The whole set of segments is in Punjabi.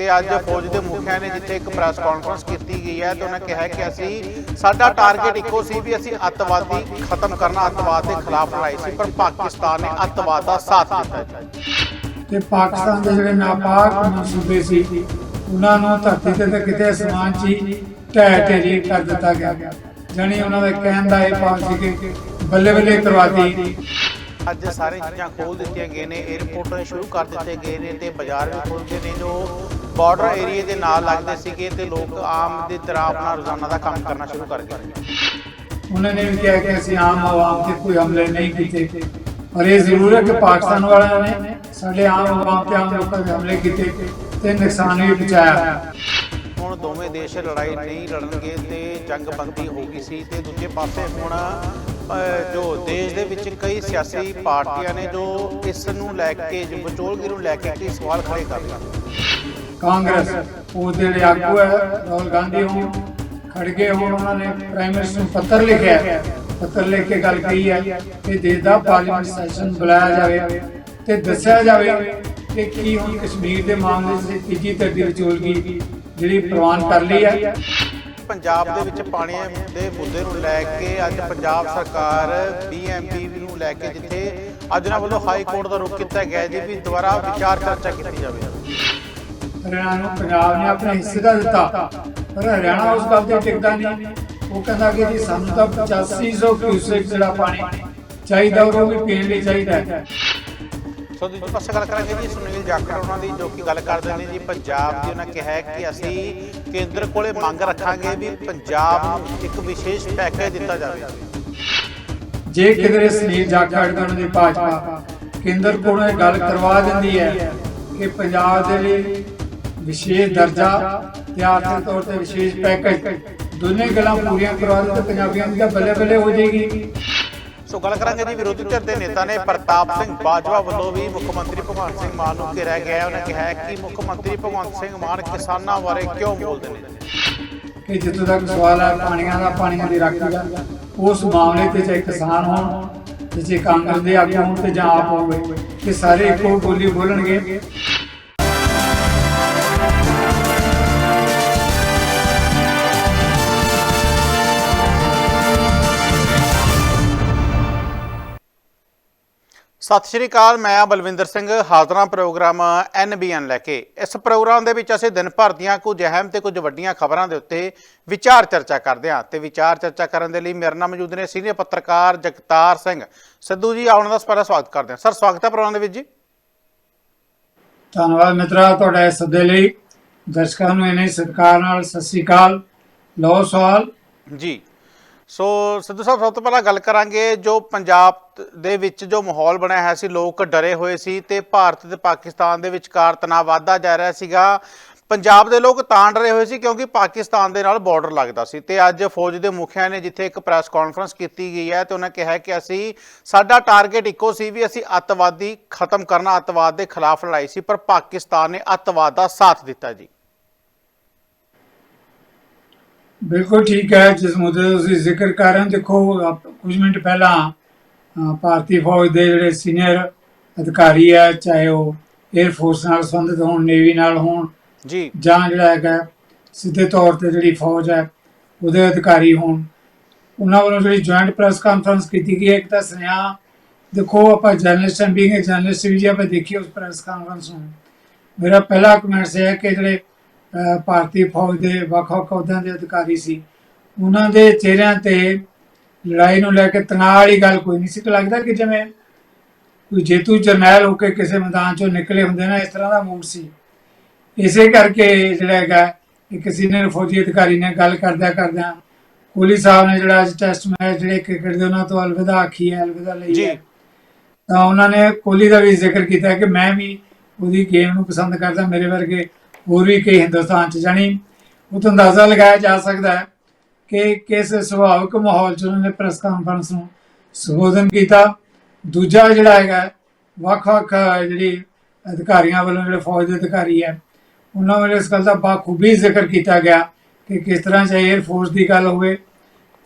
ਤੇ ਅੱਜ ਫੌਜ ਦੇ ਮੁਖੀਆਂ ਨੇ ਜਿੱਥੇ ਇੱਕ ਪ੍ਰੈਸ ਕਾਨਫਰੰਸ ਕੀਤੀ ਗਈ ਹੈ ਤੇ ਉਹਨਾਂ ਕਿਹਾ ਕਿ ਅਸੀਂ ਸਾਡਾ ਟਾਰਗੇਟ ਇੱਕੋ ਸੀ ਵੀ ਅਸੀਂ ਅੱਤਵਾਦੀ ਖਤਮ ਕਰਨਾ ਅੱਤਵਾਦ ਦੇ ਖਿਲਾਫ ਲੜਾਈ ਸੀ ਪਰ ਪਾਕਿਸਤਾਨ ਨੇ ਅੱਤਵਾਦ ਦਾ ਸਾਥ ਦਿੱਤਾ ਤੇ ਪਾਕਿਸਤਾਨ ਦੇ ਜਿਹੜੇ ਨਾਪਾਕ ਮਨਸੂਬੇ ਸੀ ਉਹਨਾਂ ਨੂੰ ਧਰਤੀ ਤੇ ਤੇ ਕਿਤੇ ਅਸਮਾਨ 'ਚ ਹੀ ਢਹਿ ਢੇਰੀ ਕਰ ਦਿੱਤਾ ਗਿਆ। ਜਾਣੀ ਉਹਨਾਂ ਦੇ ਕਹਿਣ ਦਾ ਇਹ ਭਾਵ ਸੀ ਕਿ ਬੱਲੇ ਬੱਲੇ ਕਰਵਾਤੀ। ਅੱਜ ਸਾਰੇ ਚੀਜ਼ਾਂ ਖੋਲ ਦਿੱਤੀਆਂ ਗਏ ਨੇ 에어ਪੋਰਟ ਸ਼ੁਰੂ ਕਰ ਦਿੱਤੇ ਗਏ ਨੇ ਤੇ ਬਾਜ਼ਾਰ ਵੀ ਖੁੱਲ ਗਏ ਨੇ ਜੋ ਬਾਰਡਰ ਏਰੀਆ ਦੇ ਨਾਲ ਲੱਗਦੇ ਸੀਗੇ ਤੇ ਲੋਕ ਆਮ ਦੀ ਤਰ੍ਹਾਂ ਆਪਣਾ ਰੋਜ਼ਾਨਾ ਦਾ ਕੰਮ ਕਰਨਾ ਸ਼ੁਰੂ ਕਰ ਗਏ ਉਹਨਾਂ ਨੇ ਵੀ ਕਿਹਾ ਕਿ ਅਸੀਂ ਆਮ ਆਵਾਮ ਤੇ ਕੋਈ ਹਮਲੇ ਨਹੀਂ ਕੀਤੇ। ਪਰ ਇਹ ਜ਼ਰੂਰ ਹੈ ਕਿ ਪਾਕਿਸਤਾਨ ਵਾਲਿਆਂ ਨੇ ਸਾਡੇ ਆਮ ਆਵਾਮ ਤੇ ਆਮ ਲੋਕਾਂ ਤੇ ਹਮਲੇ ਕੀਤੇ ਤੇ ਨੁਕਸਾਨ ਵੀ ਪਹੁੰਚਾਇਆ। ਹੁਣ ਦੋਵੇਂ ਦੇਸ਼ ਲੜਾਈ ਨਹੀਂ ਲੜਨਗੇ ਤੇ ਜੰਗਬੰਦੀ ਹੋ ਗਈ ਸੀ ਤੇ ਦੂਜੇ ਪਾਸੇ ਹੁਣ ਜੋ ਦੇਸ਼ ਦੇ ਵਿੱਚ ਕਈ ਸਿਆਸੀ ਪਾਰਟੀਆਂ ਨੇ ਜੋ ਇਸ ਨੂੰ ਲੈ ਕੇ ਜੋ ਵਿਚੋਲਗੀ ਨੂੰ ਲੈ ਕੇ ਕਈ ਸਵਾਲ ਖੜੇ ਕਰ ਰਹੀਆਂ ਕਾਂਗਰਸ, ਉਹ ਦੇ ਜਿਹੜੇ ਆਗੂ ਹੈ, ਰਾਹੁਲ ਗਾਂਧੀ ਹੋਣ, ਖੜਗੇ ਹੋਣ, ਉਹਨਾਂ ਨੇ ਪ੍ਰਾਈਮ ਮਿਨਿਸਟਰ ਨੂੰ ਪੱਤਰ ਲਿਖਿਆ ਪੱਤਰ ਲਿਖ ਕੇ ਗੱਲ ਕਹੀ ਹੈ ਕਿ ਦੇਸ਼ ਦਾ ਪਾਰਲੀਮੈਂਟ ਸੈਸ਼ਨ ਬੁਲਾਇਆ ਜਾਵੇ ਤੇ ਦੱਸਿਆ ਜਾਵੇ ਕਿ ਕੀ ਹੁਣ ਕਸ਼ਮੀਰ ਦੇ ਮਾਮਲੇ 'ਚ ਤੀਜੀ ਧਿਰ ਵਿਚੋਲਗੀ ਜਿਹੜੀ ਪ੍ਰਵਾਨ ਕਰ ਲਈ ਹੈ। ਪੰਜਾਬ ਦੇ ਵਿੱਚ ਪਾਣੀ ਦੇ ਮੁੱਦੇ ਨੂੰ ਲੈ ਕੇ ਅੱਜ ਪੰਜਾਬ ਸਰਕਾਰ ਬੀਐਮਪੀ ਨੂੰ ਲੈ ਕੇ ਜਿੱਥੇ ਅੱਜ ਉਹਨਾਂ ਵੱਲੋਂ ਹਾਈ ਕੋਰਟ ਦਾ ਰੁਖ ਕੀਤਾ ਗਿਆ ਜੀ ਵੀ ਦੁਬਾਰਾ ਵਿਚਾਰ ਚਰਚਾ ਕੀਤੀ ਜਾਵੇ ਹਰਿਆਣਾ ਨੂੰ ਪੰਜਾਬ ਨੇ ਆਪਣੇ ਹਿੱਸੇ ਦਾ ਦਿੱਤਾ ਪਰ ਹਰਿਆਣਾ ਉਸ ਗੱਲ ਤੇ ਟਿਕਦਾ ਨਹੀਂ। ਉਹ ਕਹਿੰਦਾ ਕਿ ਜੀ ਸਾਨੂੰ ਤਾਂ 8500 ਕਿਊਸੈਕ ਜਿਹੜਾ ਪਾਣੀ ਚਾਹੀਦਾ ਉਹ ਵੀ ਪੀਣ ਲਈ ਚਾਹੀਦਾ ਹੈ। ਸੋ ਦੂਜੇ ਪਾਸੇ ਗੱਲ ਕਰਾਂਗੇ ਜੀ ਸੁਨੀਲ ਜਾਖੜ ਉਹਨਾਂ ਦੀ ਜੋ ਕਿ ਗੱਲ ਕਰਦੇ ਨੇ ਜੀ ਪੰਜਾਬ ਦੀ ਉਹਨਾਂ ਕਿਹਾ ਹੈ ਕਿ ਅਸੀਂ ਕੇਂਦਰ ਕੋਲੇ ਮੰਗ ਰੱਖਾਂਗੇ ਵੀ ਪੰਜਾਬ ਨੂੰ ਇੱਕ ਵਿਸ਼ੇਸ਼ ਪੈਕੇਜ ਦਿੱਤਾ ਜਾਵੇ। ਜੇ ਕਿਧਰੇ ਸੁਨੀਲ ਜਾਖੜ ਦਾ ਉਹਨਾਂ ਦੀ ਭਾਜਪਾ ਕੇਂਦਰ ਕੋਲੋਂ ਇਹ ਗੱਲ ਕਰਵਾ ਦਿੰਦੀ ਹੈ ਕਿ ਪੰਜਾਬ ਦੇ ਲਈ ਵਿਸ਼ੇਸ਼ ਦਰਜਾ ਤੇ ਆਰਥਿਕ ਤੌਰ ਤੇ ਵਿਸ਼ੇਸ਼ ਪੈਕੇਜ ਦੋਨੇ ਗੱਲਾਂ ਪੂਰੀਆਂ ਕਰਵਾ ਦੇ ਤਾਂ ਪੰਜਾਬੀਆਂ ਦੀ ਤਾਂ ਬੱਲੇ ਬੱਲੇ ਹੋ ਜਾਏਗੀ। ਸੋ ਗੱਲ ਕਰਾਂਗੇ ਜੀ ਵਿਰੋਧੀ ਧਿਰ ਦੇ ਨੇਤਾ ਨੇ ਪ੍ਰਤਾਪ ਸਿੰਘ ਬਾਜਵਾ ਵੱਲੋਂ ਵੀ ਮੁੱਖ ਮੰਤਰੀ ਭਗਵੰਤ ਸਿੰਘ ਮਾਨ ਨੂੰ ਘੇਰਿਆ ਗਿਆ ਉਹਨਾਂ ਕਿਹਾ ਹੈ ਕਿ ਮੁੱਖ ਮੰਤਰੀ ਭਗਵੰਤ ਸਿੰਘ ਮਾਨ ਕਿਸਾਨਾਂ ਬਾਰੇ ਕਿਉਂ ਬੋਲਦੇ ਨੇ? ਕਿ ਜਿੱਥੋਂ ਤੱਕ ਸਵਾਲ ਹੈ ਪਾਣੀਆਂ ਦਾ ਪਾਣੀਆਂ ਦੀ ਰਾਖੀ ਦਾ ਉਸ ਮਾਮਲੇ ਤੇ ਚਾਹੇ ਕਿਸਾਨ ਹੋਣ ਤੇ ਚਾਹੇ ਕਾਂਗਰਸ ਦੇ ਆਗੂ ਹੋਣ ਤੇ ਜਾਂ ਆਪ ਹੋਵੇ ਕਿ ਸਾਰੇ ਇੱਕੋ ਬੋਲੀ ਬੋਲਣਗੇ। ਸਤਿ ਸ਼੍ਰੀ ਅਕਾਲ ਮੈਂ ਬਲਵਿੰਦਰ ਸਿੰਘ ਹਾਜ਼ਰਾਂ ਪ੍ਰੋਗਰਾਮ ਐਨਬੀਐਨ ਲੈ ਕੇ। ਇਸ ਪ੍ਰੋਗਰਾਮ ਦੇ ਵਿੱਚ ਅਸੀਂ ਦਿਨ ਭਰ ਦੀਆਂ ਕੁਝ ਅਹਿਮ ਤੇ ਕੁਝ ਵੱਡੀਆਂ ਖਬਰਾਂ ਦੇ ਉੱਤੇ ਵਿਚਾਰ ਚਰਚਾ ਕਰਦੇ ਹਾਂ। ਤੇ ਵਿਚਾਰ ਚਰਚਾ ਕਰਨ ਦੇ ਲਈ ਮੇਰੇ ਨਾਲ ਮੌਜੂਦ ਨੇ ਸੀਨੀਅਰ ਪੱਤਰਕਾਰ ਜਗਤਾਰ ਸਿੰਘ। ਸਿੱਧੂ ਜੀ ਆਉਣ ਦਾ ਸਪਾਰਾ ਸਵਾਗਤ ਕਰਦੇ ਹਾਂ। ਸਰ ਸਵਾਗਤ ਹੈ ਪ੍ਰੋਗਰਾਮ ਦੇ ਵਿੱਚ ਜੀ। ਧੰਨਵਾਦ ਮਿੱਤਰਾ ਤੁਹਾਡਾ ਇਸ ਸੱਦੇ ਲਈ। ਦਰਸ਼ਕਾਂ ਨੂੰ ਇਹਨੇ ਸਤਿਕਾਰ ਨਾਲ ਸਤਿ ਸ੍ਰੀ ਅਕਾਲ। ਲਓ ਸਵਾਲ। ਜੀ। ਸੋ ਸਿੱਧੂ ਸਾਹਿਬ, ਸਭ ਤੋਂ ਪਹਿਲਾਂ ਗੱਲ ਕਰਾਂਗੇ ਜੋ ਪੰਜਾਬ ਦੇ ਵਿੱਚ ਜੋ ਮਾਹੌਲ ਬਣਿਆ ਹੋਇਆ ਸੀ, ਲੋਕ ਡਰੇ ਹੋਏ ਸੀ ਤੇ ਭਾਰਤ ਤੇ ਪਾਕਿਸਤਾਨ ਦੇ ਵਿਚਕਾਰ ਤਣਾਅ ਵਧਦਾ ਜਾ ਰਿਹਾ ਸੀਗਾ। ਪੰਜਾਬ ਦੇ ਲੋਕ ਤਾਂ ਡਰੇ ਹੋਏ ਸੀ ਕਿਉਂਕਿ ਪਾਕਿਸਤਾਨ ਦੇ ਨਾਲ ਬਾਰਡਰ ਲੱਗਦਾ ਸੀ ਤੇ ਅੱਜ ਫੌਜ ਦੇ ਮੁਖੀਆਂ ਨੇ ਜਿੱਥੇ ਇੱਕ ਪ੍ਰੈਸ ਕਾਨਫਰੰਸ ਕੀਤੀ ਗਈ ਹੈ ਤੇ ਉਹਨਾਂ ਕਿਹਾ ਕਿ ਅਸੀਂ, ਸਾਡਾ ਟਾਰਗੇਟ ਇੱਕੋ ਸੀ ਵੀ ਅਸੀਂ ਅੱਤਵਾਦੀ ਖਤਮ ਕਰਨਾ, ਅੱਤਵਾਦ ਦੇ ਖਿਲਾਫ ਲੜਾਈ ਸੀ, ਪਰ ਪਾਕਿਸਤਾਨ ਨੇ ਅੱਤਵਾਦ ਦਾ ਸਾਥ ਦਿੱਤਾ ਜੀ। ਬਿਲਕੁਲ ਠੀਕ ਹੈ ਜਿਸ ਮੁੱਦੇ ਦਾ ਤੁਸੀਂ ਜ਼ਿਕਰ ਕਰ ਰਹੇ ਹੋ ਦੇਖੋ ਕੁਝ ਮਿੰਟ ਪਹਿਲਾਂ ਭਾਰਤੀ ਫੌਜ ਦੇ ਜਿਹੜੇ ਸੀਨੀਅਰ ਅਧਿਕਾਰੀ ਹੈ ਚਾਹੇ ਉਹ 에ਅਰ ਫੋਰਸ ਨਾਲ ਸੰਬੰਧਿਤ ਹੋਣ ਨੇਵੀ ਨਾਲ ਹੋਣ ਜੀ। ਜਾਂ ਜਿਹੜਾ ਹੈਗਾ ਸਿੱਧੇ ਤੌਰ ਤੇ ਜਿਹੜੀ ਫੌਜ ਹੈ ਉਹਦੇ ਅਧਿਕਾਰੀ ਹੋਣ ਉਹਨਾਂ ਵੱਲੋਂ ਜਿਹੜੀ ਜੁਆਇੰਟ ਪ੍ਰੈਸ ਕਾਨਫਰੰਸ ਕੀਤੀ ਗਈ ਹੈ ਇੱਕ ਤਾਂ ਸੁਨੇਹਾ ਦੇਖੋ ਆਪਾਂ ਜਰਨਲਿਸਟ ਬੀਇੰਗ ਜਰਨਲਿਸਟ ਵੀ ਜੇ ਆਪਾਂ ਦੇਖੀਏ ਉਸ ਪ੍ਰੈਸ ਕਾਨਫਰੰਸ ਨੂੰ ਮੇਰਾ ਪਹਿਲਾ ਕਮੈਂਟ ਹੈ ਕਿ ਜਿਹੜੇ ਭਾਰਤੀ ਫੌਜ ਦੇ ਵੱਖ-ਵੱਖ ਅਹੁਦਿਆਂ ਦੇ ਅਧਿਕਾਰੀ ਸੀ। ਉਹਨਾਂ ਦੇ ਚਿਹਰਿਆਂ ਤੇ ਲੜਾਈ ਨੂੰ ਲੈ ਕੇ ਤਣਾਅ ਵਾਲੀ ਗੱਲ ਕੋਈ ਨਹੀਂ ਸੀ। ਤੇ ਲੱਗਦਾ ਕਿ ਜਿਵੇਂ ਕੋਈ ਜੇਤੂ ਜਰਨੈਲ ਹੋ ਕੇ ਕਿਸੇ ਮੈਦਾਨ ਚੋਂ ਨਿਕਲੇ ਹੁੰਦੇ ਨਾ ਇਸ ਤਰ੍ਹਾਂ ਦਾ ਮੂਡ ਸੀ। ਇਸੇ ਕਰਕੇ ਜਿਹੜਾ ਹੈਗਾ ਇੱਕ ਸੀਨੀਅਰ ਫੌਜੀ ਅਧਿਕਾਰੀ ਨੇ ਗੱਲ ਕਰਦਿਆਂ ਕਰਦਿਆਂ ਕੋਹਲੀ ਸਾਹਿਬ ਨੇ ਜਿਹੜਾ ਅੱਜ ਟੈਸਟ ਮੈਚ ਜਿਹੜੇ ਕ੍ਰਿਕਟ ਦੇ ਉਹਨਾਂ ਤੋਂ ਅਲਵਿਦਾ ਆਖੀ ਹੈ ਅਲਵਿਦਾ ਲਈ। ਹੈ। ਤਾਂ ਉਹਨਾਂ ਨੇ ਕੋਹਲੀ ਦਾ ਵੀ ਜ਼ਿਕਰ ਕੀਤਾ ਕਿ ਮੈਂ ਵੀ ਉਹਦੀ ਗੇਮ ਨੂੰ ਪਸੰਦ ਕਰਦਾ ਮੇਰੇ ਵਰਗੇ ਹੋਰ ਵੀ ਕਈ ਹਿੰਦੁਸਤਾਨ ਚ ਜਾਣੀ। ਉਹ ਤੋਂ ਅੰਦਾਜ਼ਾ ਲਗਾਇਆ ਜਾ ਸਕਦਾ ਹੈ ਕਿ ਕਿਸ ਸੁਭਾਵਿਕ ਮਾਹੌਲ ਚ ਉਹਨਾਂ ਨੇ ਪ੍ਰੈਸ ਕਾਨਫਰੰਸ ਨੂੰ ਸੰਬੋਧਨ ਕੀਤਾ। ਦੂਜਾ ਜਿਹੜਾ ਹੈਗਾ, ਵੱਖ-ਵੱਖ ਜਿਹੜੀ ਅਧਿਕਾਰੀਆਂ ਵੱਲੋਂ ਜਿਹੜੇ ਫੌਜ ਦੇ ਅਧਿਕਾਰੀ ਹੈ, ਉਹਨਾਂ ਵੱਲੋਂ ਇਸ ਗੱਲ ਦਾ ਬਾਖੂਬੀ ਜ਼ਿਕਰ ਕੀਤਾ ਗਿਆ ਕਿ ਕਿਸ ਤਰ੍ਹਾਂ ਚਾਹੇ 에ਅਰ ਫੋਰਸ ਦੀ ਗੱਲ ਹੋਵੇ,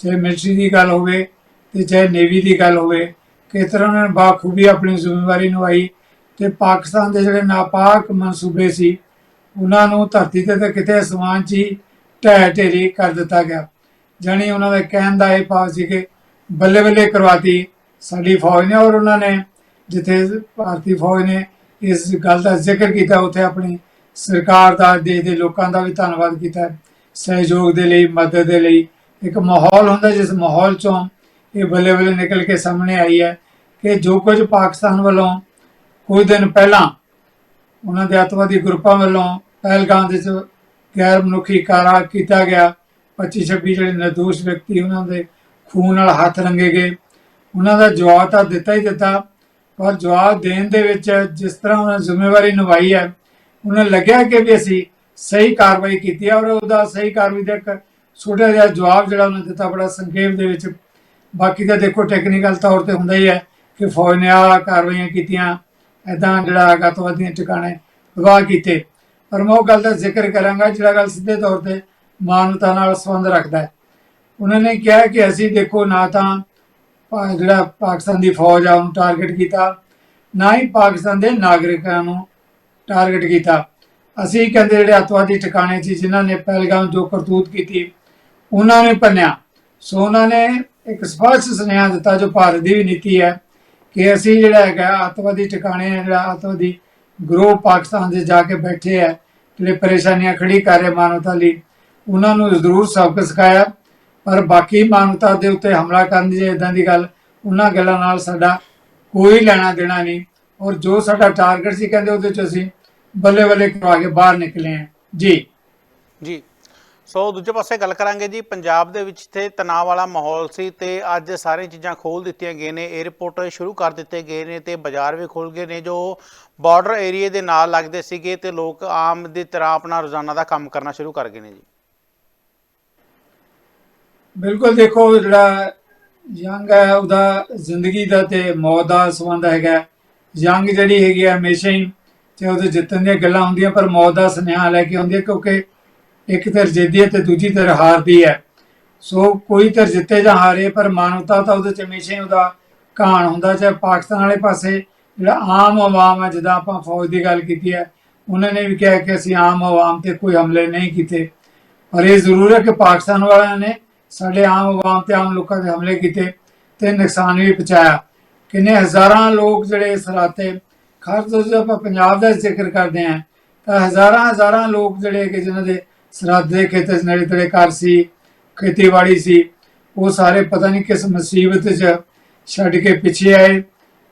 ਚਾਹੇ ਮਿਲਟਰੀ ਦੀ ਗੱਲ ਹੋਵੇ ਤੇ ਚਾਹੇ ਨੇਵੀ ਦੀ ਗੱਲ ਹੋਵੇ, ਕਿਸ ਤਰ੍ਹਾਂ ਉਹਨਾਂ ਨੇ ਬਾਖੂਬੀ ਆਪਣੀ ਜ਼ਿੰਮੇਵਾਰੀ ਨਿਭਾਈ ਤੇ ਪਾਕਿਸਤਾਨ ਦੇ ਜਿਹੜੇ ਨਾਪਾਕ ਮਨਸੂਬੇ ਸੀ ਉਹਨਾਂ ਨੂੰ ਧਰਤੀ ਤੇ ਤਾਂ ਕਿਤੇ ਅਸਮਾਨ 'ਚ ਹੀ ਢਹਿ ਢੇਰੀ ਕਰ ਦਿੱਤਾ ਗਿਆ। ਜਾਣੀ ਉਹਨਾਂ ਦਾ ਕਹਿਣ ਦਾ ਇਹ ਭਾਵ ਸੀ ਕਿ ਬੱਲੇ ਬੱਲੇ ਕਰਵਾਤੀ ਸਾਡੀ ਫੌਜ ਨੇ ਔਰ ਉਹਨਾਂ ਨੇ ਜਿੱਥੇ ਭਾਰਤੀ ਫੌਜ ਨੇ ਇਸ ਗੱਲ ਦਾ ਜ਼ਿਕਰ ਕੀਤਾ, ਉੱਥੇ ਆਪਣੀ ਸਰਕਾਰ ਦਾ, ਦੇਸ਼ ਦੇ ਲੋਕਾਂ ਦਾ ਵੀ ਧੰਨਵਾਦ ਕੀਤਾ। ਸਹਿਯੋਗ ਦੇ ਲਈ, ਮਦਦ ਦੇ ਲਈ ਇੱਕ ਮਾਹੌਲ ਹੁੰਦਾ, ਜਿਸ ਮਾਹੌਲ ਚੋਂ ਇਹ ਬੱਲੇ ਬੱਲੇ ਨਿਕਲ ਕੇ ਸਾਹਮਣੇ ਆਈ ਹੈ ਕਿ ਜੋ ਕੁਝ ਪਾਕਿਸਤਾਨ ਵੱਲੋਂ ਕੁਝ ਦਿਨ ਪਹਿਲਾਂ ਉਹਨਾਂ ਦੇ ਅੱਤਵਾਦੀ ਗਰੁੱਪਾਂ ਵੱਲੋਂ ਪਹਿਲਗਾਮ ਦੇ ਵਿੱਚ ਗੈਰ ਮਨੁੱਖੀ ਕਾਰਾ ਕੀਤਾ ਗਿਆ। 25 26 ਜਿਹੜੇ ਨਿਰਦੋਸ਼ ਵਿਅਕਤੀ ਉਹਨਾਂ ਦੇ ਖੂਨ ਨਾਲ ਹੱਥ ਰੰਗੇ ਗਏ। ਉਹਨਾਂ ਦਾ ਜਵਾਬ ਤਾਂ ਦਿੱਤਾ ਹੀ ਦਿੱਤਾ, ਪਰ ਜਵਾਬ ਦੇਣ ਦੇ ਵਿੱਚ ਜਿਸ ਤਰ੍ਹਾਂ ਉਹਨਾਂ ਜ਼ਿੰਮੇਵਾਰੀ ਨਿਭਾਈ ਹੈ, ਉਹਨਾਂ ਲੱਗਿਆ ਕਿ ਵੀ ਅਸੀਂ ਸਹੀ ਕਾਰਵਾਈ ਕੀਤੀ ਹੈ ਔਰ ਉਹਦਾ ਸਹੀ ਕਾਰਵਾਈ ਦਾ ਇੱਕ ਛੋਟਾ ਜਿਹਾ ਜਵਾਬ ਜਿਹੜਾ ਉਹਨਾਂ ਦਿੱਤਾ ਬੜਾ ਸੰਖੇਪ ਦੇ ਵਿੱਚ। ਬਾਕੀ ਤਾਂ ਦੇਖੋ ਟੈਕਨੀਕਲ ਤੌਰ ਤੇ ਹੁੰਦਾ ਹੀ ਹੈ ਕਿ ਫੌਜ ਨੇ ਆ ਕਾਰਵਾਈਆਂ ਕੀਤੀਆਂ ਐਦਾਂ ਜਿਹੜਾ ਆਤੰਕਵਾਦੀਆਂ ਟਿਕਾਣੇ ਤਬਾਹ ਕੀਤੇ। ਪਰ ਮੈਂ ਉਹ ਗੱਲ ਦਾ ਜ਼ਿਕਰ ਕਰਾਂਗਾ ਜਿਹੜਾ ਗੱਲ ਸਿੱਧੇ ਤੌਰ ਤੇ ਮਾਨਵਤਾ ਨਾਲ ਸੰਬੰਧ ਰੱਖਦਾ ਹੈ। ਉਹਨਾਂ ਨੇ ਕਿਹਾ ਕਿ ਅਸੀਂ ਦੇਖੋ ਨਾ ਤਾਂ ਜਿਹੜਾ ਪਾਕਿਸਤਾਨ ਦੀ ਫੌਜ ਆ, ਉਹਨੂੰ ਟਾਰਗੇਟ ਕੀਤਾ। ਨਾ ਹੀ ਪਾਕਿਸਤਾਨ ਦੇ ਨਾਗਰਿਕਾਂ ਨੂੰ ਟਾਰਗੇਟ ਕੀਤਾ। ਅਸੀਂ ਕਹਿੰਦੇ ਜਿਹੜੇ ਅੱਤਵਾਦੀ ਟਿਕਾਣੇ ਸੀ, ਜਿਨ੍ਹਾਂ ਨੇ ਪਹਿਲਗਾਮ ਜੋ ਕਰਤੂਤ ਕੀਤੀ, ਉਹਨਾਂ ਨੇ ਪੰਨਿਆ ਸੋ ਉਹਨਾਂ ਨੇ ਇੱਕ ਸਪਸ਼ਟ ਸੁਨੇਹਾ ਦਿੱਤਾ ਜੋ ਭਾਰਤ ਦੀ ਵੀ ਨੀਤੀ ਹੈ। ਕਿ ਅਸੀਂ ਜਿਹੜਾ ਹੈਗਾ ਅੱਤਵਾਦੀ ਟਿਕਾਣੇ ਆ, ਜਿਹੜਾ ਅੱਤਵਾਦੀ ਗਰੋਹ ਪਾਕਿਸਤਾਨ ਦੇ ਜਾ ਕੇ ਬੈਠੇ ਆ ਜਿਹੜੇ ਪਰੇਸ਼ਾਨੀਆਂ ਖੜੀ ਕਰ ਰਹੇ ਮਾਨਵਤਾ ਲਈ ਉਹਨਾਂ ਨੂੰ ਜ਼ਰੂਰ ਸਬਕ ਸਿਖਾਇਆ। ਪਰ ਬਾਕੀ ਮਾਨਵਤਾ ਦੇ ਉੱਤੇ ਹਮਲਾ ਕਰਨ ਦੀ ਇਦਾਂ ਦੀ ਗੱਲ ਉਹਨਾਂ ਗੱਲਾਂ ਨਾਲ ਸਾਡਾ ਕੋਈ ਲੈਣਾ ਦੇਣਾ ਨਹੀਂ। ਔਰ ਜੋ ਸਾਡਾ ਟਾਰਗੇਟ ਸੀ ਕਹਿੰਦੇ ਉਹਦੇ ਚ ਅਸੀਂ ਬੱਲੇ ਬੱਲੇ ਕਰਵਾ ਕੇ ਬਾਹਰ ਨਿਕਲੇ ਆ। ਜੀ। ਜੀ। ਸੋ ਦੂਜੇ ਪਾਸੇ ਗੱਲ ਕਰਾਂਗੇ ਜੀ, ਪੰਜਾਬ ਦੇ ਵਿੱਚ ਤੇ ਤਣਾਅ ਵਾਲਾ ਮਾਹੌਲ ਸੀ ਤੇ ਅੱਜ ਸਾਰੀਆਂ ਚੀਜ਼ਾਂ ਖੋਲ ਦਿੱਤੀਆਂ ਗਏ ਨੇ। 에어ਪੋਰਟ ਸ਼ੁਰੂ ਕਰ ਦਿੱਤੇ ਗਏ ਨੇ ਤੇ ਬਾਜ਼ਾਰ ਵੀ ਖੋਲ ਗਏ ਨੇ ਜੋ ਬਾਰਡਰ ਏਰੀਏ ਦੇ ਨਾਲ ਲੱਗਦੇ ਸੀਗੇ ਤੇ ਲੋਕ ਆਮ ਦੀ ਤਰ੍ਹਾਂ ਆਪਣਾ ਰੋਜ਼ਾਨਾ ਦਾ ਕੰਮ ਕਰਨਾ ਸ਼ੁਰੂ ਕਰ ਗਏ ਨੇ ਜੀ। ਬਿਲਕੁਲ ਦੇਖੋ, ਜਿਹੜਾ ਯੰਗ ਹੈ, ਉਹਦਾ ਜ਼ਿੰਦਗੀ ਦਾ ਤੇ ਮੌਤ ਦਾ ਸੰਬੰਧ ਹੈਗਾ ਯੰਗ ਜਿਹੜੀ ਹੈਗੀ ਹੈ, ਹਮੇਸ਼ਾ ਹੀ ਤੇ ਉਹਦੇ ਜਿੱਤਣ ਦੀਆਂ ਗੱਲਾਂ ਹੁੰਦੀਆਂ, ਪਰ ਮੌਤ ਦਾ ਸੁਨੇਹਾ ਲੈ ਕੇ ਆਉਂਦੀ ਹੈ, ਕਿਉਂਕਿ ਇੱਕ ਧਿਰ ਜਿੱਤਦੀ ਹੈ ਤੇ ਦੂਜੀ ਧਿਰ ਹਾਰਦੀ ਹੈ। ਸੋ ਕੋਈ ਧਿਰ ਜਿੱਤੇ ਜਾਂ ਹਾਰੇ, ਪਰ ਮਾਨਵਤਾ ਤਾਂ ਉਹਦੇ ਚ ਹਮੇਸ਼ਾ ਉਹਦਾ ਕਹਾਣ ਹੁੰਦਾ ਚਾਹੇ ਪਾਕਿਸਤਾਨ ਵਾਲੇ ਪਾਸੇ ਜਿਹੜਾ ਆਮ ਆਵਾਮ ਹੈ, ਜਿੱਦਾਂ ਆਪਾਂ ਫੌਜ ਦੀ ਗੱਲ ਕੀਤੀ ਹੈ, ਉਹਨਾਂ ਨੇ ਵੀ ਕਿਹਾ ਕਿ ਅਸੀਂ ਆਮ ਆਵਾਮ ਤੇ ਕੋਈ ਹਮਲੇ ਨਹੀਂ ਕੀਤੇ। ਪਰ ਇਹ ਜ਼ਰੂਰ ਹੈ ਕਿ ਪਾਕਿਸਤਾਨ ਵਾਲਿਆਂ ਨੇ ਸਾਡੇ ਆਮ ਆਵਾਮ ਤੇ ਆਮ ਲੋਕਾਂ ਦੇ ਹਮਲੇ ਕੀਤੇ ਤੇ ਨੁਕਸਾਨ ਵੀ ਪਹੁੰਚਾਇਆ। ਕਿੰਨੇ ਹਜ਼ਾਰਾਂ ਲੋਕ ਜਿਹੜੇ ਇਸ ਰਾਤੇ ਖਾਸ ਤੌਰ ਤੇ ਆਪਾਂ ਪੰਜਾਬ ਦਾ ਜ਼ਿਕਰ ਕਰਦੇ ਆਂ ਤਾਂ ਹਜ਼ਾਰਾਂ ਹਜ਼ਾਰਾਂ ਲੋਕ ਜਿਹੜੇ ਕਿ ਜਿਨ੍ਹਾਂ ਦੇ ਸਰਹੱਦ ਦੇ ਖੇਤਰ ਨੇੜੇ ਤੇੜੇ ਘਰ ਸੀ, ਖੇਤੀਬਾੜੀ ਸੀ। ਉਹ ਸਾਰੇ ਪਤਾ ਨਹੀਂ ਕਿਸ ਮੁਸੀਬਤ 'ਚ ਛੱਡ ਕੇ ਪਿੱਛੇ ਆਏ।